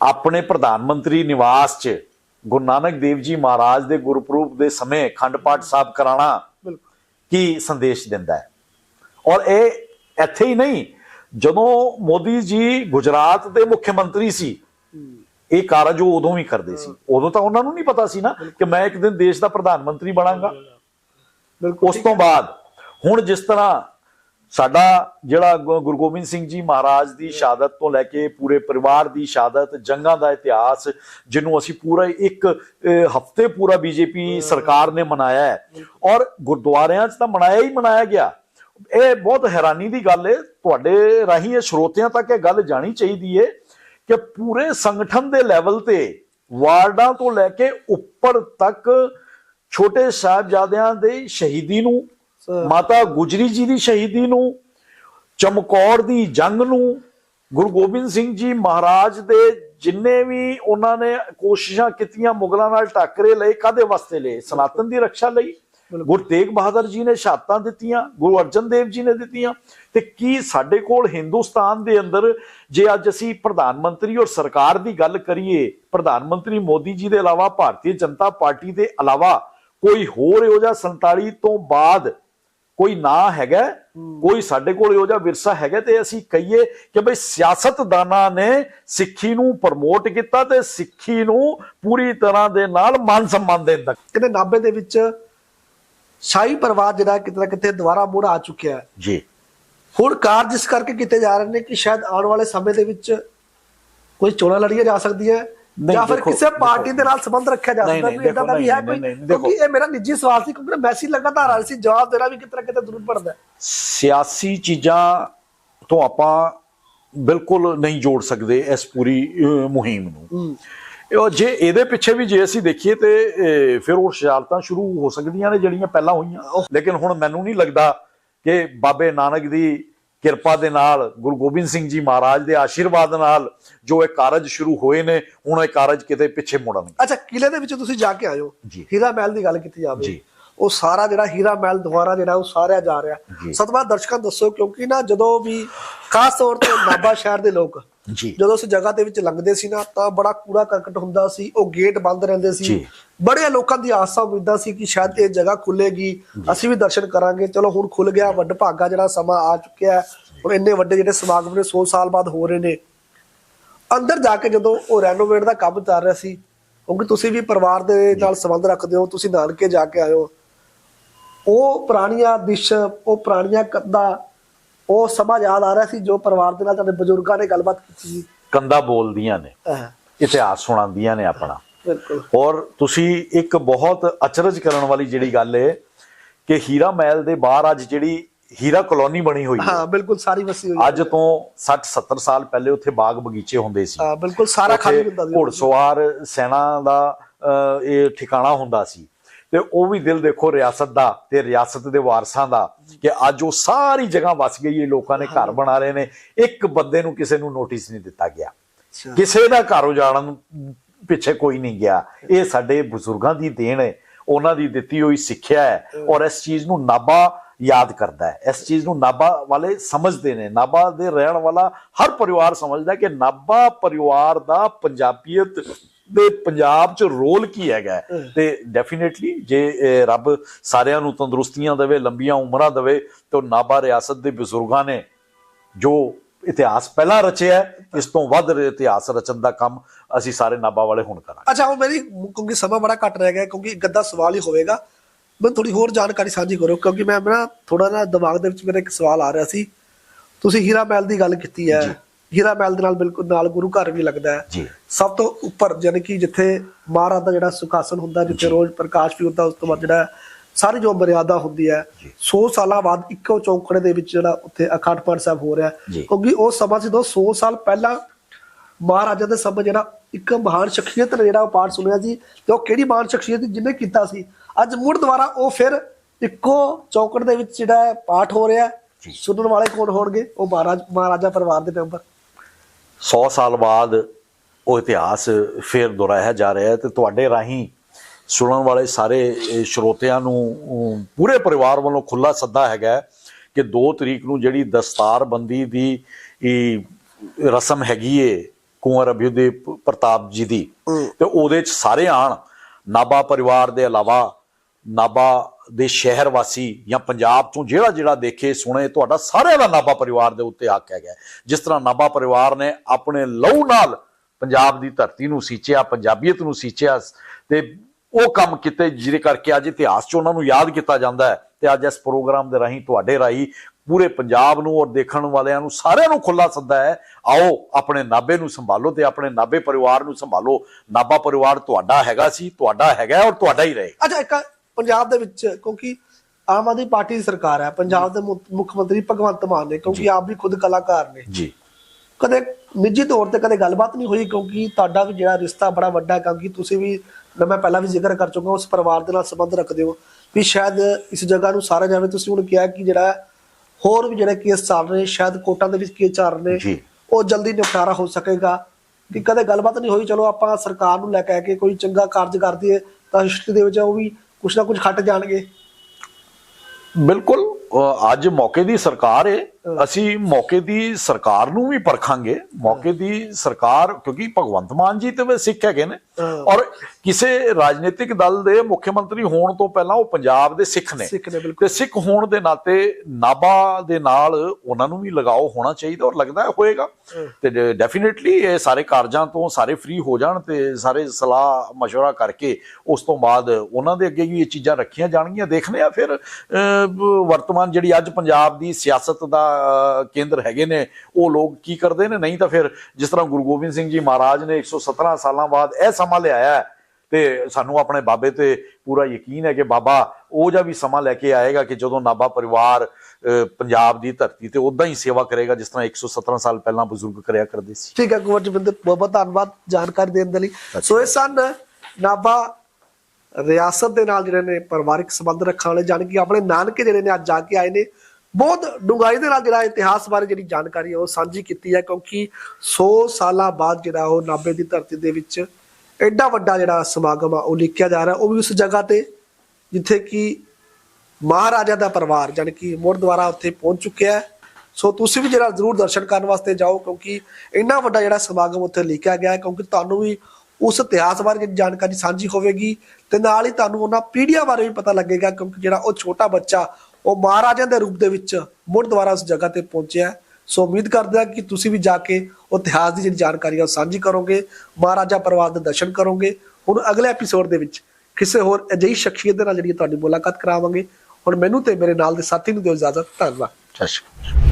ਆਪਣੇ ਪ੍ਰਧਾਨ ਮੰਤਰੀ ਨਿਵਾਸ 'ਚ ਗੁਰੂ ਨਾਨਕ ਦੇਵ ਜੀ ਮਹਾਰਾਜ ਦੇ ਗੁਰਪੁਰਬ ਦੇ ਸਮੇਂ ਖੰਡ ਪਾਠ ਸਾਹਿਬ ਕਰਾਣਾ ਕੀ ਸੰਦੇਸ਼ ਦਿੰਦਾ ਹੈ? ਔਰ ਇਹ ਇੱਥੇ ਹੀ ਨਹੀਂ ਜਦੋਂ ਮੋਦੀ ਜੀ ਗੁਜਰਾਤ ਦੇ ਮੁੱਖ ਮੰਤਰੀ ਸੀ ਇਹ ਕਾਰਜ ਉਹ ਉਦੋਂ ਵੀ ਕਰਦੇ ਸੀ। ਉਦੋਂ ਤਾਂ ਉਹਨਾਂ ਨੂੰ ਨਹੀਂ ਪਤਾ ਸੀ ਨਾ ਕਿ ਮੈਂ ਇੱਕ ਦਿਨ ਦੇਸ਼ ਦਾ ਪ੍ਰਧਾਨ ਮੰਤਰੀ ਬਣਾਂਗਾ। ਉਸ ਤੋਂ ਬਾਅਦ ਹੁਣ ਜਿਸ ਤਰ੍ਹਾਂ ਸਾਡਾ ਜਿਹੜਾ ਗੁਰੂ ਗੋਬਿੰਦ ਸਿੰਘ ਜੀ ਮਹਾਰਾਜ ਦੀ ਸ਼ਹਾਦਤ ਤੋਂ ਲੈ ਕੇ ਪੂਰੇ ਪਰਿਵਾਰ ਦੀ ਸ਼ਹਾਦਤ ਜੰਗਾਂ ਦਾ ਇਤਿਹਾਸ ਜਿਹਨੂੰ ਅਸੀਂ ਪੂਰਾ ਇੱਕ ਹਫ਼ਤੇ ਪੂਰਾ ਬੀਜੇਪੀ ਸਰਕਾਰ ਨੇ ਮਨਾਇਆ ਹੈ। ਔਰ ਗੁਰਦੁਆਰਿਆਂ 'ਚ ਤਾਂ ਮਨਾਇਆ ਹੀ ਮਨਾਇਆ ਗਿਆ। ਇਹ ਬਹੁਤ ਹੈਰਾਨੀ ਦੀ ਗੱਲ ਹੈ ਤੁਹਾਡੇ ਰਾਹੀਂ ਇਹ ਸਰੋਤਿਆਂ ਤੱਕ ਇਹ ਗੱਲ ਜਾਣੀ ਚਾਹੀਦੀ ਹੈ ਕਿ ਪੂਰੇ ਸੰਗਠਨ ਦੇ ਲੈਵਲ ਤੇ ਵਾਰਡਾਂ ਤੋਂ ਲੈ ਕੇ ਉੱਪਰ ਤੱਕ ਛੋਟੇ ਸਾਹਿਬਜ਼ਾਦਿਆਂ ਦੇ ਸ਼ਹੀਦੀ ਨੂੰ ਮਾਤਾ ਗੁਜਰੀ ਜੀ ਦੀ ਸ਼ਹੀਦੀ ਨੂੰ ਚਮਕੌਰ ਦੀ ਜੰਗ ਨੂੰ ਗੁਰੂ ਗੋਬਿੰਦ ਸਿੰਘ ਜੀ ਮਹਾਰਾਜ ਦੇ ਜਿੰਨੇ ਵੀ ਉਹਨਾਂ ਨੇ ਕੋਸ਼ਿਸ਼ਾਂ ਕੀਤੀਆਂ ਮੁਗਲਾਂ ਨਾਲ ਟੱਕਰੇ ਲਏ ਕਾਦੇ ਵਾਸਤੇ ਲਏ? ਸਨਾਤਨ ਦੀ ਰੱਖਿਆ ਲਈ। ਗੁਰੂ ਤੇਗ ਬਹਾਦਰ ਜੀ ਨੇ ਸ਼ਹਾਦਤਾਂ ਦਿੱਤੀਆਂ ਗੁਰੂ ਅਰਜਨ ਦੇਵ ਜੀ ਨੇ ਦਿੱਤੀਆਂ। ਤੇ ਕੀ ਸਾਡੇ ਕੋਲ ਹਿੰਦੁਸਤਾਨ ਦੇ ਅੰਦਰ ਜੇ ਅੱਜ ਅਸੀਂ ਪ੍ਰਧਾਨ ਮੰਤਰੀ ਔਰ ਸਰਕਾਰ ਦੀ ਗੱਲ ਕਰੀਏ ਪ੍ਰਧਾਨ ਮੰਤਰੀ ਮੋਦੀ ਜੀ ਦੇ ਇਲਾਵਾ ਭਾਰਤੀ ਜਨਤਾ ਪਾਰਟੀ ਦੇ ਇਲਾਵਾ ਕੋਈ ਹੋਰ ਇਹੋ ਜਿਹਾ 47 ਤੋਂ ਬਾਅਦ ਕੋਈ ਨਾਂ ਹੈਗਾ ਕੋਈ ਸਾਡੇ ਕੋਲ ਇਹੋ ਜਿਹਾ ਵਿਰਸਾ ਹੈਗਾ ਤੇ ਅਸੀਂ ਕਹੀਏ ਕਿ ਭਈ ਸਿਆਸਤਦਾਨਾਂ ਨੇ ਸਿੱਖੀ ਨੂੰ ਪ੍ਰਮੋਟ ਕੀਤਾ ਤੇ ਸਿੱਖੀ ਨੂੰ ਪੂਰੀ ਤਰ੍ਹਾਂ ਦੇ ਨਾਲ ਮਾਨ ਸਨਮਾਨ ਦੇਣ ਤੱਕ। ਕਹਿੰਦੇ ਨਾਭੇ ਦੇ ਵਿੱਚ ਸ਼ਾਹੀ ਪਰਿਵਾਰ ਜਿਹੜਾ ਕਿਤੇ ਨਾ ਕਿਤੇ ਦੁਬਾਰਾ ਮੁੜ ਆ ਚੁੱਕਿਆ ਹੈ। ਜੀ। ਹੁਣ ਕਾਰਜ ਇਸ ਕਰਕੇ ਕੀਤੇ ਜਾ ਰਹੇ ਨੇ ਕਿ ਸ਼ਾਇਦ ਆਉਣ ਵਾਲੇ ਸਮੇਂ ਦੇ ਵਿੱਚ ਕੋਈ ਚੋਣਾਂ ਲੜੀਆਂ ਜਾ ਸਕਦੀਆਂ ਜਾਂ ਫਿਰ ਕਿਸੇ ਪਾਰਟੀ। ਦੇ ਨਾਲ ਸੰਬੰਧ ਰੱਖਿਆ ਜਾ ਸਕਦਾ ਵੀ ਇਦਾਂ ਦਾ ਵੀ ਹੈ ਕੋਈ। ਕਿਉਂਕਿ ਇਹ ਮੇਰਾ ਨਿੱਜੀ ਸਵਾਲ ਸੀ ਕਿਉਂਕਿ ਮੈਸੇਜ ਲਗਾਤਾਰ ਆ ਰਹੀ ਸੀ ਜਵਾਬ ਦੇਣਾ ਵੀ ਕਿਤੇ ਨਾ ਕਿਤੇ ਜ਼ਰੂਰ ਪੜਦਾ ਸਿਆਸੀ ਚੀਜ਼ਾਂ ਤੋਂ ਆਪਾਂ ਬਿਲਕੁਲ ਨਹੀਂ ਜੋੜ ਸਕਦੇ ਇਸ ਪੂਰੀ ਮੁਹਿੰਮ ਨੂੰ। ਇਹ ਜੇ ਇਹਦੇ ਪਿੱਛੇ ਵੀ ਜੇ ਅਸੀਂ ਦੇਖੀਏ ਤੇ ਫਿਰ ਉਹ ਸ਼ਰਾਰਤਾਂ ਸ਼ੁਰੂ ਹੋ ਸਕਦੀਆਂ ਨੇ ਜਿਹੜੀਆਂ ਪਹਿਲਾਂ ਹੋਈਆਂ। ਲੇਕਿਨ ਹੁਣ ਮੈਨੂੰ ਨਹੀਂ ਲੱਗਦਾ ਕਿ ਬਾਬੇ ਨਾਨਕ ਦੀ ਕਿਰਪਾ ਦੇ ਨਾਲ ਗੁਰੂ ਗੋਬਿੰਦ ਸਿੰਘ ਜੀ ਮਹਾਰਾਜ ਦੇ ਆਸ਼ੀਰਵਾਦ ਨਾਲ ਜੋ ਇਹ ਕਾਰਜ ਸ਼ੁਰੂ ਹੋਏ ਨੇ ਹੁਣ ਇਹ ਕਾਰਜ ਕਿਤੇ ਪਿੱਛੇ ਮੁੜਨਗੇ ਅੱਛਾ ਕਿਲੇ ਦੇ ਵਿੱਚ ਤੁਸੀਂ ਜਾ ਕੇ ਆਇਓ। ਹੀਰਾ ਮਹਿਲ ਦੀ ਗੱਲ ਕੀਤੀ ਜਾਵੇ ਜੀ। ਉਹ ਸਾਰਾ ਜਿਹੜਾ ਹੀਰਾ ਮਹਿਲ ਦੁਆਰਾ ਜਿਹੜਾ ਉਹ ਸਾਰਿਆ ਜਾ ਰਿਹਾ। ਸਤਵਾ ਦਰਸ਼ਕਾਂ ਦੱਸੋ ਕਿਉਂਕਿ ਨਾ ਜਦੋਂ ਵੀ ਖਾਸ ਤੌਰ ਤੇ ਨਾਭਾ ਸ਼ਹਿਰ ਦੇ ਲੋਕ ਜੀ। ਜਦੋਂ ਉਸ ਜਗ੍ਹਾ ਦੇ ਵਿੱਚ ਲੰਘਦੇ ਸੀ ਨਾ ਤਾਂ ਬੜਾ ਕੂੜਾ ਕਰਕਟ ਹੁੰਦਾ ਸੀ ਉਹ ਗੇਟ ਬੰਦ ਰਹਿੰਦੇ ਸੀ। ਬੜੇ ਲੋਕਾਂ ਦੀ ਆਸਾਂ ਉਮੀਦਾਂ ਸੀ ਕਿ ਸ਼ਾਇਦ ਇਹ ਜਗ੍ਹਾ ਖੁੱਲੇਗੀ ਅਸੀਂ ਵੀ ਦਰਸ਼ਨ ਕਰਾਂਗੇ। ਚਲੋ ਹੁਣ ਖੁੱਲ ਗਿਆ ਵੱਡ ਭਾਗਾ ਜਿਹੜਾ ਸਮਾਂ ਆ ਚੁੱਕਿਆ ਹੈ। ਹੁਣ ਇੰਨੇ ਵੱਡੇ ਜਿਹੜੇ ਸਮਾਗਮ ਨੇ 100 ਸਾਲ ਬਾਅਦ ਹੋ ਰਹੇ ਨੇ। ਅੰਦਰ ਜਾ ਕੇ ਜਦੋਂ ਉਹ ਰੈਨੋਵੇਟ ਦਾ ਕੰਮ ਚੱਲ ਰਿਹਾ ਸੀ ਕਿਉਂਕਿ ਤੁਸੀਂ ਵੀ ਪਰਿਵਾਰ ਦੇ ਨਾਲ ਸੰਬੰਧ ਰੱਖਦੇ ਹੋ ਤੁਸੀਂ ਨਾਨਕੇ ਜਾ ਕੇ ਹੋ। ਉਹ ਪੁਰਾਣੀਆਂ ਦਿਸ਼ ਉਹ ਪੁਰਾਣੀਆਂ ਕਦਾ ਉਹ ਸਮਾਂ ਯਾਦ ਆ ਰਿਹਾ ਸੀ ਜੋ ਪਰਿਵਾਰ ਦੇ ਨਾਲ ਤੁਹਾਡੇ ਬਜ਼ੁਰਗਾਂ ਨੇ ਗੱਲਬਾਤ ਕੀਤੀ ਸੀ। ਕੰਦਾ ਬੋਲਦੀਆਂ ਨੇ। ਇਤਿਹਾਸ ਸੁਣਾਉਂਦੀਆਂ ਨੇ ਆਪਣਾ। ਬਿਲਕੁਲ। ਔਰ ਤੁਸੀਂ ਇੱਕ ਬਹੁਤ ਅਚਰਜ ਕਰਨ ਵਾਲੀ ਜਿਹੜੀ ਗੱਲ ਹੈ ਕਿ ਹੀਰਾ ਮਹਿਲ ਦੇ ਬਾਹਰ ਅੱਜ ਜਿਹੜੀ ਹੀਰਾ ਕਲੋਨੀ ਬਣੀ ਹੋਈ ਹੈ ਹਾਂ। ਬਿਲਕੁਲ ਸਾਰੀ ਵਸੀ ਹੋਈ ਹੈ। ਅੱਜ ਤੋਂ 60 70 ਸਾਲ ਪਹਿਲੇ ਉੱਥੇ ਬਾਗ ਬਗੀਚੇ ਹੁੰਦੇ ਸੀ। ਹਾਂ ਬਿਲਕੁਲ ਸਾਰਾ ਖਾਲੀ ਹੁੰਦਾ ਸੀ। ਘੋੜਸਵਾਰ ਸੈਨਾ ਦਾ ਇਹ ਠਿਕਾਣਾ ਹੁੰਦਾ ਸੀ। ਤੇ ਉਹ ਵੀ ਦਿਲ ਦੇਖੋ ਰਿਆਸਤ ਦਾ ਤੇ ਰਿਆਸਤ ਦੇ ਵਾਰਸਾਂ ਦਾ ਕਿ ਅੱਜ ਉਹ ਸਾਰੀ ਜਗ੍ਹਾ ਵਸ ਗਈ ਹੈ ਲੋਕਾਂ ਨੇ ਘਰ ਬਣਾ ਰਹੇ ਨੇ। ਇੱਕ ਬੰਦੇ ਨੂੰ ਕਿਸੇ ਨੂੰ ਨੋਟਿਸ ਨਹੀਂ ਦਿੱਤਾ ਗਿਆ। ਕਿਸੇ ਦਾ ਘਰ ਉਜਾੜਨ ਪਿੱਛੇ ਕੋਈ ਨਹੀਂ ਗਿਆ। ਇਹ ਸਾਡੇ ਬਜ਼ੁਰਗਾਂ ਦੀ ਦੇਣ ਹੈ। ਉਹਨਾਂ ਦੀ ਦਿੱਤੀ ਹੋਈ ਸਿੱਖਿਆ ਹੈ ਔਰ ਇਸ ਚੀਜ਼ ਨੂੰ ਨਾਭਾ ਯਾਦ ਕਰਦਾ ਹੈ। ਇਸ ਚੀਜ਼ ਨੂੰ ਨਾਭਾ ਵਾਲੇ ਸਮਝਦੇ ਨੇ। ਨਾਭਾ ਦੇ ਰਹਿਣ ਵਾਲਾ ਹਰ ਪਰਿਵਾਰ ਸਮਝਦਾ ਕਿ ਨਾਭਾ ਪਰਿਵਾਰ ਦਾ ਪੰਜਾਬੀਅਤ ਦੇ ਪੰਜਾਬ 'ਚ ਰੋਲ ਕੀ ਹੈਗਾ। ਤੇ ਡੈਫੀਨਿਟਲੀ ਜੇ ਰੱਬ ਸਾਰਿਆਂ ਨੂੰ ਤੰਦਰੁਸਤੀਆਂ ਦੇਵੇ ਲੰਬੀਆਂ ਉਮਰਾਂ ਦੇਵੇ ਤਾਂ ਨਾਭਾ ਰਿਆਸਤ ਦੇ ਬਜ਼ੁਰਗਾਂ ਨੇ ਜੋ ਇਤਿਹਾਸ ਪਹਿਲਾਂ ਰਚਿਆ ਇਸ ਤੋਂ ਵੱਧ ਇਤਿਹਾਸ ਰਚਣ ਦਾ ਕੰਮ ਅਸੀਂ ਸਾਰੇ ਨਾਭਾ ਵਾਲੇ ਹੁਣ ਕਰਾਂਗੇ। ਅੱਛਾ ਉਹ ਮੇਰੀ ਕਿਉਂਕਿ ਸਮਾਂ ਬੜਾ ਘੱਟ ਰਹਿ ਗਿਆ ਕਿਉਂਕਿ ਇੱਕ ਅੱਧਾ ਸਵਾਲ ਹੀ ਹੋਵੇਗਾ। ਮੈਂ ਥੋੜੀ ਹੋਰ ਜਾਣਕਾਰੀ ਸਾਂਝੀ ਕਰੋ ਕਿਉਂਕਿ ਮੈਂ ਨਾ ਥੋੜਾ ਨਾ ਦਿਮਾਗ ਦੇ ਵਿੱਚ ਮੇਰਾ ਇੱਕ ਸਵਾਲ ਆ ਰਿਹਾ ਸੀ। ਤੁਸੀਂ ਹੀਰਾ ਮਹਿਲ ਦੀ ਗੱਲ ਕੀਤੀ ਹੈ। ਹੀਰਾ ਮਹਿਲ ਦੇ ਨਾਲ ਬਿਲਕੁਲ ਨਾਲ ਗੁਰੂ ਘਰ ਵੀ ਲੱਗਦਾ ਹੈ। ਸਭ ਤੋਂ ਉੱਪਰ ਯਾਨੀ ਕਿ ਜਿੱਥੇ ਮਹਾਰਾਜ ਦਾ ਜਿਹੜਾ ਸੁਖਾਸਨ ਹੁੰਦਾ ਜਿੱਥੇ ਰੋਜ਼ ਪ੍ਰਕਾਸ਼ ਵੀ ਹੁੰਦਾ ਉਸ ਤੋਂ ਬਾਅਦ ਜਿਹੜਾ ਸਾਰੀ ਜੋ ਮਰਿਆਦਾ ਹੁੰਦੀ ਹੈ 100 ਸਾਲਾਂ ਬਾਅਦ ਇੱਕੋ ਚੌਂਕੜੇ ਦੇ ਵਿੱਚ ਜਿਹੜਾ ਉੱਥੇ ਅਖੰਡ ਪਾਠ ਸਾਹਿਬ ਹੋ ਰਿਹਾ। ਕਿਉਂਕਿ ਉਹ ਸਮਾਂ ਸੀ ਜਦੋਂ 100 ਸਾਲ ਪਹਿਲਾਂ ਮਹਾਰਾਜਾ ਦੇ ਸਮੇਂ ਜਿਹੜਾ ਇੱਕ ਮਹਾਨ ਸ਼ਖਸੀਅਤ ਨੇ ਜਿਹੜਾ ਉਹ ਪਾਠ ਸੁਣਿਆ ਸੀ ਤੇ ਉਹ ਕਿਹੜੀ ਮਹਾਨ ਸ਼ਖਸੀਅਤ ਜਿਹਨੇ ਕੀਤਾ ਸੀ? ਅੱਜ ਮੁੜ ਦੁਬਾਰਾ ਉਹ ਫਿਰ ਇੱਕੋ ਚੌਕੜ ਦੇ ਵਿੱਚ ਜਿਹੜਾ ਪਾਠ ਹੋ ਰਿਹਾ। ਸੁਣਨ ਵਾਲੇ ਕੌਣ ਹੋਣਗੇ? ਉਹ ਮਹਾਰਾਜ ਮਹਾਰਾਜਾ ਪਰਿਵਾਰ ਦੇ ਮੈਂਬਰ। 100 ਸਾਲ ਬਾਅਦ ਉਹ ਇਤਿਹਾਸ ਫੇਰ ਦੁਹਰਾਇਆ ਜਾ ਰਿਹਾ ਹੈ ਤੇ ਤੁਹਾਡੇ ਰਾਹੀਂ ਸੁਣਨ ਵਾਲੇ ਸਾਰੇ ਸਰੋਤਿਆਂ ਨੂੰ ਪੂਰੇ ਪਰਿਵਾਰ ਵੱਲੋਂ ਖੁੱਲਾ ਸੱਦਾ ਹੈਗਾ ਕਿ 2 ਤਰੀਕ ਨੂੰ ਜਿਹੜੀ ਦਸਤਾਰਬੰਦੀ ਦੀ ਇਹ ਰਸਮ ਹੈਗੀ ਏ ਕੁੰਵਰ ਅਭਿਉਦੇਵ ਪ੍ਰਤਾਪ ਜੀ ਦੀ ਤੇ ਉਹਦੇ ਚ ਸਾਰੇ ਆਣ ਨਾਭਾ ਪਰਿਵਾਰ ਦੇ ਇਲਾਵਾ ਨਾਭਾ ਦੇ ਸ਼ਹਿਰ ਵਾਸੀ ਜਾਂ ਪੰਜਾਬ ਤੋਂ ਜਿਹੜਾ ਜਿਹੜਾ ਦੇਖੇ, ਸੁਣੇ, ਤੁਹਾਡਾ ਸਾਰਿਆਂ ਦਾ ਨਾਭਾ ਪਰਿਵਾਰ ਦੇ ਉੱਤੇ ਹੱਕ ਹੈਗਾ ਜਿਸ ਤਰ੍ਹਾਂ ਨਾਭਾ ਪਰਿਵਾਰ ਨੇ ਆਪਣੇ ਲਹੂ ਨਾਲ ਪੰਜਾਬ ਦੀ ਧਰਤੀ ਨੂੰ ਸੀਚਿਆ, ਪੰਜਾਬੀਅਤ ਨੂੰ ਸੀਚਿਆ ਤੇ ਉਹ ਕੰਮ ਕੀਤੇ ਜਿਹਦੇ ਕਰਕੇ ਅੱਜ ਇਤਿਹਾਸ 'ਚ ਉਹਨਾਂ ਨੂੰ ਯਾਦ ਕੀਤਾ ਜਾਂਦਾ ਹੈ ਤੇ ਅੱਜ ਇਸ ਪ੍ਰੋਗਰਾਮ ਦੇ ਰਾਹੀਂ ਤੁਹਾਡੇ ਰਾਹੀਂ ਪੂਰੇ ਪੰਜਾਬ ਨੂੰ ਔਰ ਦੇਖਣ ਵਾਲਿਆਂ ਨੂੰ ਸਾਰਿਆਂ ਨੂੰ ਖੁੱਲਾ ਸੱਦਾ ਹੈ, ਆਓ ਆਪਣੇ ਨਾਭੇ ਨੂੰ ਸੰਭਾਲੋ ਤੇ ਆਪਣੇ ਨਾਭੇ ਪਰਿਵਾਰ ਨੂੰ ਸੰਭਾਲੋ। ਨਾਭਾ ਪਰਿਵਾਰ ਤੁਹਾਡਾ ਹੈਗਾ ਸੀ, ਤੁਹਾਡਾ ਹੈਗਾ ਔਰ ਤੁਹਾਡਾ ਹੀ ਰਹੇ। ਅੱਛਾ, ਇੱਕ ਪੰਜਾਬ ਦੇ ਵਿੱਚ ਕਿਉਂਕਿ ਆਮ ਆਦਮੀ ਪਾਰਟੀ ਦੀ ਸਰਕਾਰ ਹੈ ਪੰਜਾਬ ਦੇ ਮੁੱਖ- ਮੰਤਰੀ ਭਗਵੰਤ ਮਾਨ ਨੇ ਕਿਉਂਕਿ ਆਪ ਵੀ ਖੁਦ ਕਲਾਕਾਰ ਨੇ। ਜੀ। ਕਦੇ ਨਿੱਜੀ ਤੌਰ ਤੇ ਕਦੇ ਗੱਲਬਾਤ ਨਹੀਂ ਹੋਈ ਕਿਉਂਕਿ ਤੁਹਾਡਾ ਵੀ ਜਿਹੜਾ ਰਿਸ਼ਤਾ ਬੜਾ ਵੱਡਾ ਹੈ ਕਿਉਂਕਿ ਤੁਸੀਂ ਵੀ ਨਾ ਮੈਂ ਪਹਿਲਾਂ ਵੀ ਜ਼ਿਕਰ ਕਰ ਚੁੱਕਾ ਉਸ ਪਰਿਵਾਰ ਦੇ ਨਾਲ ਸੰਬੰਧ ਰੱਖਦੇ ਹੋ ਵੀ ਸ਼ਾਇਦ ਇਸ ਜਗ੍ਹਾ ਨੂੰ ਸਾਰਾ ਜਾਵੇ ਤੁਸੀਂ ਹੁਣ ਕਿਹਾ ਕਿ ਜਿਹੜਾ ਹੋਰ ਵੀ ਜਿਹੜੇ ਕੇਸ ਚੱਲ ਰਹੇ ਸ਼ਾਇਦ ਕੋਰਟਾਂ ਦੇ ਵਿੱਚ ਕੇਸ ਚੱਲ ਰਹੇ ਜੀ। ਉਹ ਜਲਦੀ ਨਿਪਟਾਰਾ ਹੋ ਸਕੇਗਾ। ਕਿ ਕਦੇ ਗੱਲਬਾਤ ਨਹੀਂ ਹੋਈ ਚਲੋ ਆਪਾਂ ਸਰਕਾਰ ਨੂੰ ਲੈ ਕੇ ਕੇ ਕੋਈ ਚੰਗਾ ਕਾਰਜ ਕਰਦੀ ਹੈ ਤਾਂ ਹਿਸਟਰੀ ਦੇ ਵਿੱਚ ਉਹ ਵੀ ਕੁਛ ਨਾ ਕੁਛ ਖੱਟ ਜਾਣਗੇ। ਬਿਲਕੁਲ ਅੱਜ ਮੌਕੇ ਦੀ ਸਰਕਾਰ ਹੈ। ਅਸੀਂ ਮੌਕੇ ਦੀ ਸਰਕਾਰ ਨੂੰ ਵੀ ਪਰਖਾਂਗੇ। ਮੌਕੇ ਦੀ ਸਰਕਾਰ ਕਿਉਂਕਿ ਭਗਵੰਤ ਮਾਨ ਜੀ ਤੇ ਸਿੱਖ ਹੈਗੇ ਨੇ। ਔਰ ਕਿਸੇ ਰਾਜਨੀਤਿਕ ਦਲ ਦੇ ਮੁੱਖ ਮੰਤਰੀ ਹੋਣ ਤੋਂ ਪਹਿਲਾਂ ਉਹ ਪੰਜਾਬ ਦੇ ਸਿੱਖ ਨੇ ਸਿੱਖ ਨੇ ਬਿਲਕੁਲ ਤੇ ਸਿੱਖ ਹੋਣ ਦੇ ਨਾਤੇ ਨਾਭਾ ਦੇ ਨਾਲ ਉਹਨਾਂ ਨੂੰ ਵੀ ਲਗਾਓ ਹੋਣਾ ਚਾਹੀਦਾ ਔਰ ਲੱਗਦਾ ਹੈ ਹੋਏਗਾ ਤੇ ਡੈਫੀਨਿਟਲੀ ਇਹ ਸਾਰੇ ਕਾਰਜਾਂ ਤੋਂ ਸਾਰੇ ਫ੍ਰੀ ਹੋ ਜਾਣ ਤੇ ਸਾਰੇ ਸਲਾਹ مشورہ ਕਰਕੇ ਉਸ ਤੋਂ ਬਾਅਦ ਉਹਨਾਂ ਦੇ ਅੱਗੇ ਵੀ ਇਹ ਚੀਜ਼ਾਂ ਰੱਖੀਆਂ ਜਾਣਗੀਆਂ ਦੇਖਦੇ ਆ ਫਿਰ ਅਹ, ਬ- ਵਰਤਮਾਨ ਜਿਹੜੀ ਅੱਜ ਪੰਜਾਬ ਦੀ ਸਿਆਸਤ ਦਾ ਅਹ, ਕੇਂਦਰ ਹੈਗੇ ਨੇ ਉਹ ਲੋਕ ਕੀ ਕਰਦੇ ਨੇ ਨਹੀਂ ਤਾਂ ਫਿਰ ਜਿਸ ਤਰ੍ਹਾਂ ਗੁਰੂ ਗੋਬਿੰਦ ਸਿੰਘ ਜੀ ਮਹਾਰਾਜ ਨੇ 117 ਸਾਲਾਂ ਬਾਅਦ ਇਹ ਸਮਾਂ ਲਿਆਇਆ ਤੇ ਸਾਨੂੰ ਆਪਣੇ ਬਾਬੇ ਤੇ ਪੂਰਾ ਯਕੀਨ ਹੈ ਕਿ ਬਾਬਾ ਉਹ ਜਿਹਾ ਵੀ ਸਮਾਂ ਲੈ ਕੇ ਆਏਗਾ ਕਿ ਜਦੋਂ ਨਾਭਾ ਪਰਿਵਾਰ ਪੰਜਾਬ ਦੀ ਧਰਤੀ ਤੇ ਉਦਾਂ ਹੀ ਸੇਵਾ ਕਰੇਗਾ ਜਿਸ ਤਰ੍ਹਾਂ 117 ਸਾਲ ਪਹਿਲਾਂ ਬਜ਼ੁਰਗ ਕਰਿਆ ਕਰਦੇ ਸੀ। ਠੀਕ ਹੈ ਕੁਮਾਰ ਜਵਿੰਦਰ ਬਹੁਤ ਬਹੁਤ ਧੰਨਵਾਦ ਜਾਣਕਾਰੀ ਦੇਣ ਦੇ ਲਈ। ਸੋ ਇਹ ਸਨ ਨਾਭਾ ਰਿਆਸਤ ਦੇ ਨਾਲ ਜਿਹੜੇ ਨੇ ਪਰਿਵਾਰਿਕ ਸੰਬੰਧ ਰੱਖਣ ਵਾਲੇ ਜਾਣ ਕਿ ਆਪਣੇ ਨਾਨਕੇ ਜਿਹੜੇ ਨੇ ਅੱਜ ਜਾ ਕੇ ਆਏ ਨੇ। ਬਹੁਤ ਡੂੰਘਾਈ ਦੇ ਨਾਲ ਜਿਹੜਾ ਇਤਿਹਾਸ ਬਾਰੇ ਜਿਹੜੀ ਜਾਣਕਾਰੀ ਉਹ ਸਾਂਝੀ ਕੀਤੀ ਹੈ ਕਿਉਂਕਿ 100 ਸਾਲਾਂ ਬਾਅਦ ਜਿਹੜਾ ਉਹ ਨਾਭੇ ਦੀ ਧਰਤੀ ਦੇ ਵਿੱਚ ਐਡਾ ਵੱਡਾ ਜਿਹੜਾ ਸਮਾਗਮ ਆ, ਉਹ ਲਿਖਿਆ ਜਾ ਰਿਹਾ। ਉਹ ਵੀ ਉਸ ਜਗ੍ਹਾ ਤੇ, ਜਿੱਥੇ ਕਿ ਮਹਾਰਾਜਾ ਦਾ ਪਰਿਵਾਰ, ਜਾਣੀ ਕਿ ਮੁੜ ਦੁਆਰਾ ਉੱਥੇ ਪਹੁੰਚ ਚੁੱਕਿਆ ਹੈ। ਸੋ ਤੁਸੀਂ ਵੀ ਜਿਹੜਾ ਜ਼ਰੂਰ ਦਰਸ਼ਨ ਕਰਨ ਵਾਸਤੇ ਜਾਓ, ਕਿਉਂਕਿ ਇੰਨਾ ਵੱਡਾ ਜਿਹੜਾ ਸਮਾਗਮ ਉੱਥੇ ਲਿਖਿਆ ਗਿਆ ਹੈ, ਕਿਉਂਕਿ ਤੁਹਾਨੂੰ ਵੀ ਉਸ ਇਤਿਹਾਸ ਬਾਰੇ ਜਾਣਕਾਰੀ ਸਾਂਝੀ ਹੋਵੇਗੀ ਤੇ ਨਾਲ ਹੀ ਤੁਹਾਨੂੰ ਉਹਨਾਂ ਪੀੜ੍ਹੀਆਂ ਬਾਰੇ ਵੀ ਪਤਾ ਲੱਗੇਗਾ, ਕਿਉਂਕਿ ਜਿਹੜਾ ਉਹ ਛੋਟਾ ਬੱਚਾ, ਉਹ ਮਹਾਰਾਜਾ ਦੇ ਰੂਪ ਦੇ ਵਿੱਚ ਮੁੜ ਦੁਆਰਾ ਉਸ ਜਗ੍ਹਾ ਤੇ ਪਹੁੰਚਿਆ ਸੋ ਉਮੀਦ ਕਰਦੇ ਹਾਂ ਕਿ ਤੁਸੀਂ ਵੀ ਜਾ ਕੇ ਉਹ ਇਤਿਹਾਸ ਦੀ ਜਿਹੜੀ ਜਾਣਕਾਰੀ ਆ ਉਹ ਸਾਂਝੀ ਕਰੋਗੇ, ਮਹਾਰਾਜਾ ਪਰਿਵਾਰ ਦੇ ਦਰਸ਼ਨ ਕਰੋਗੇ। ਹੁਣ ਅਗਲੇ ਐਪੀਸੋਡ ਦੇ ਵਿੱਚ ਕਿਸੇ ਹੋਰ ਅਜਿਹੀ ਸ਼ਖਸੀਅਤ ਦੇ ਨਾਲ ਜਿਹੜੀ ਤੁਹਾਡੀ ਮੁਲਾਕਾਤ ਕਰਾਵਾਂਗੇ। ਹੁਣ ਮੈਨੂੰ ਤੇ ਮੇਰੇ ਨਾਲ ਦੇ ਸਾਥੀ ਨੂੰ ਦਿਓ ਇਜਾਜ਼ਤ। ਧੰਨਵਾਦ। ਸਤਿ ਸ਼੍ਰੀ ਅਕਾਲ।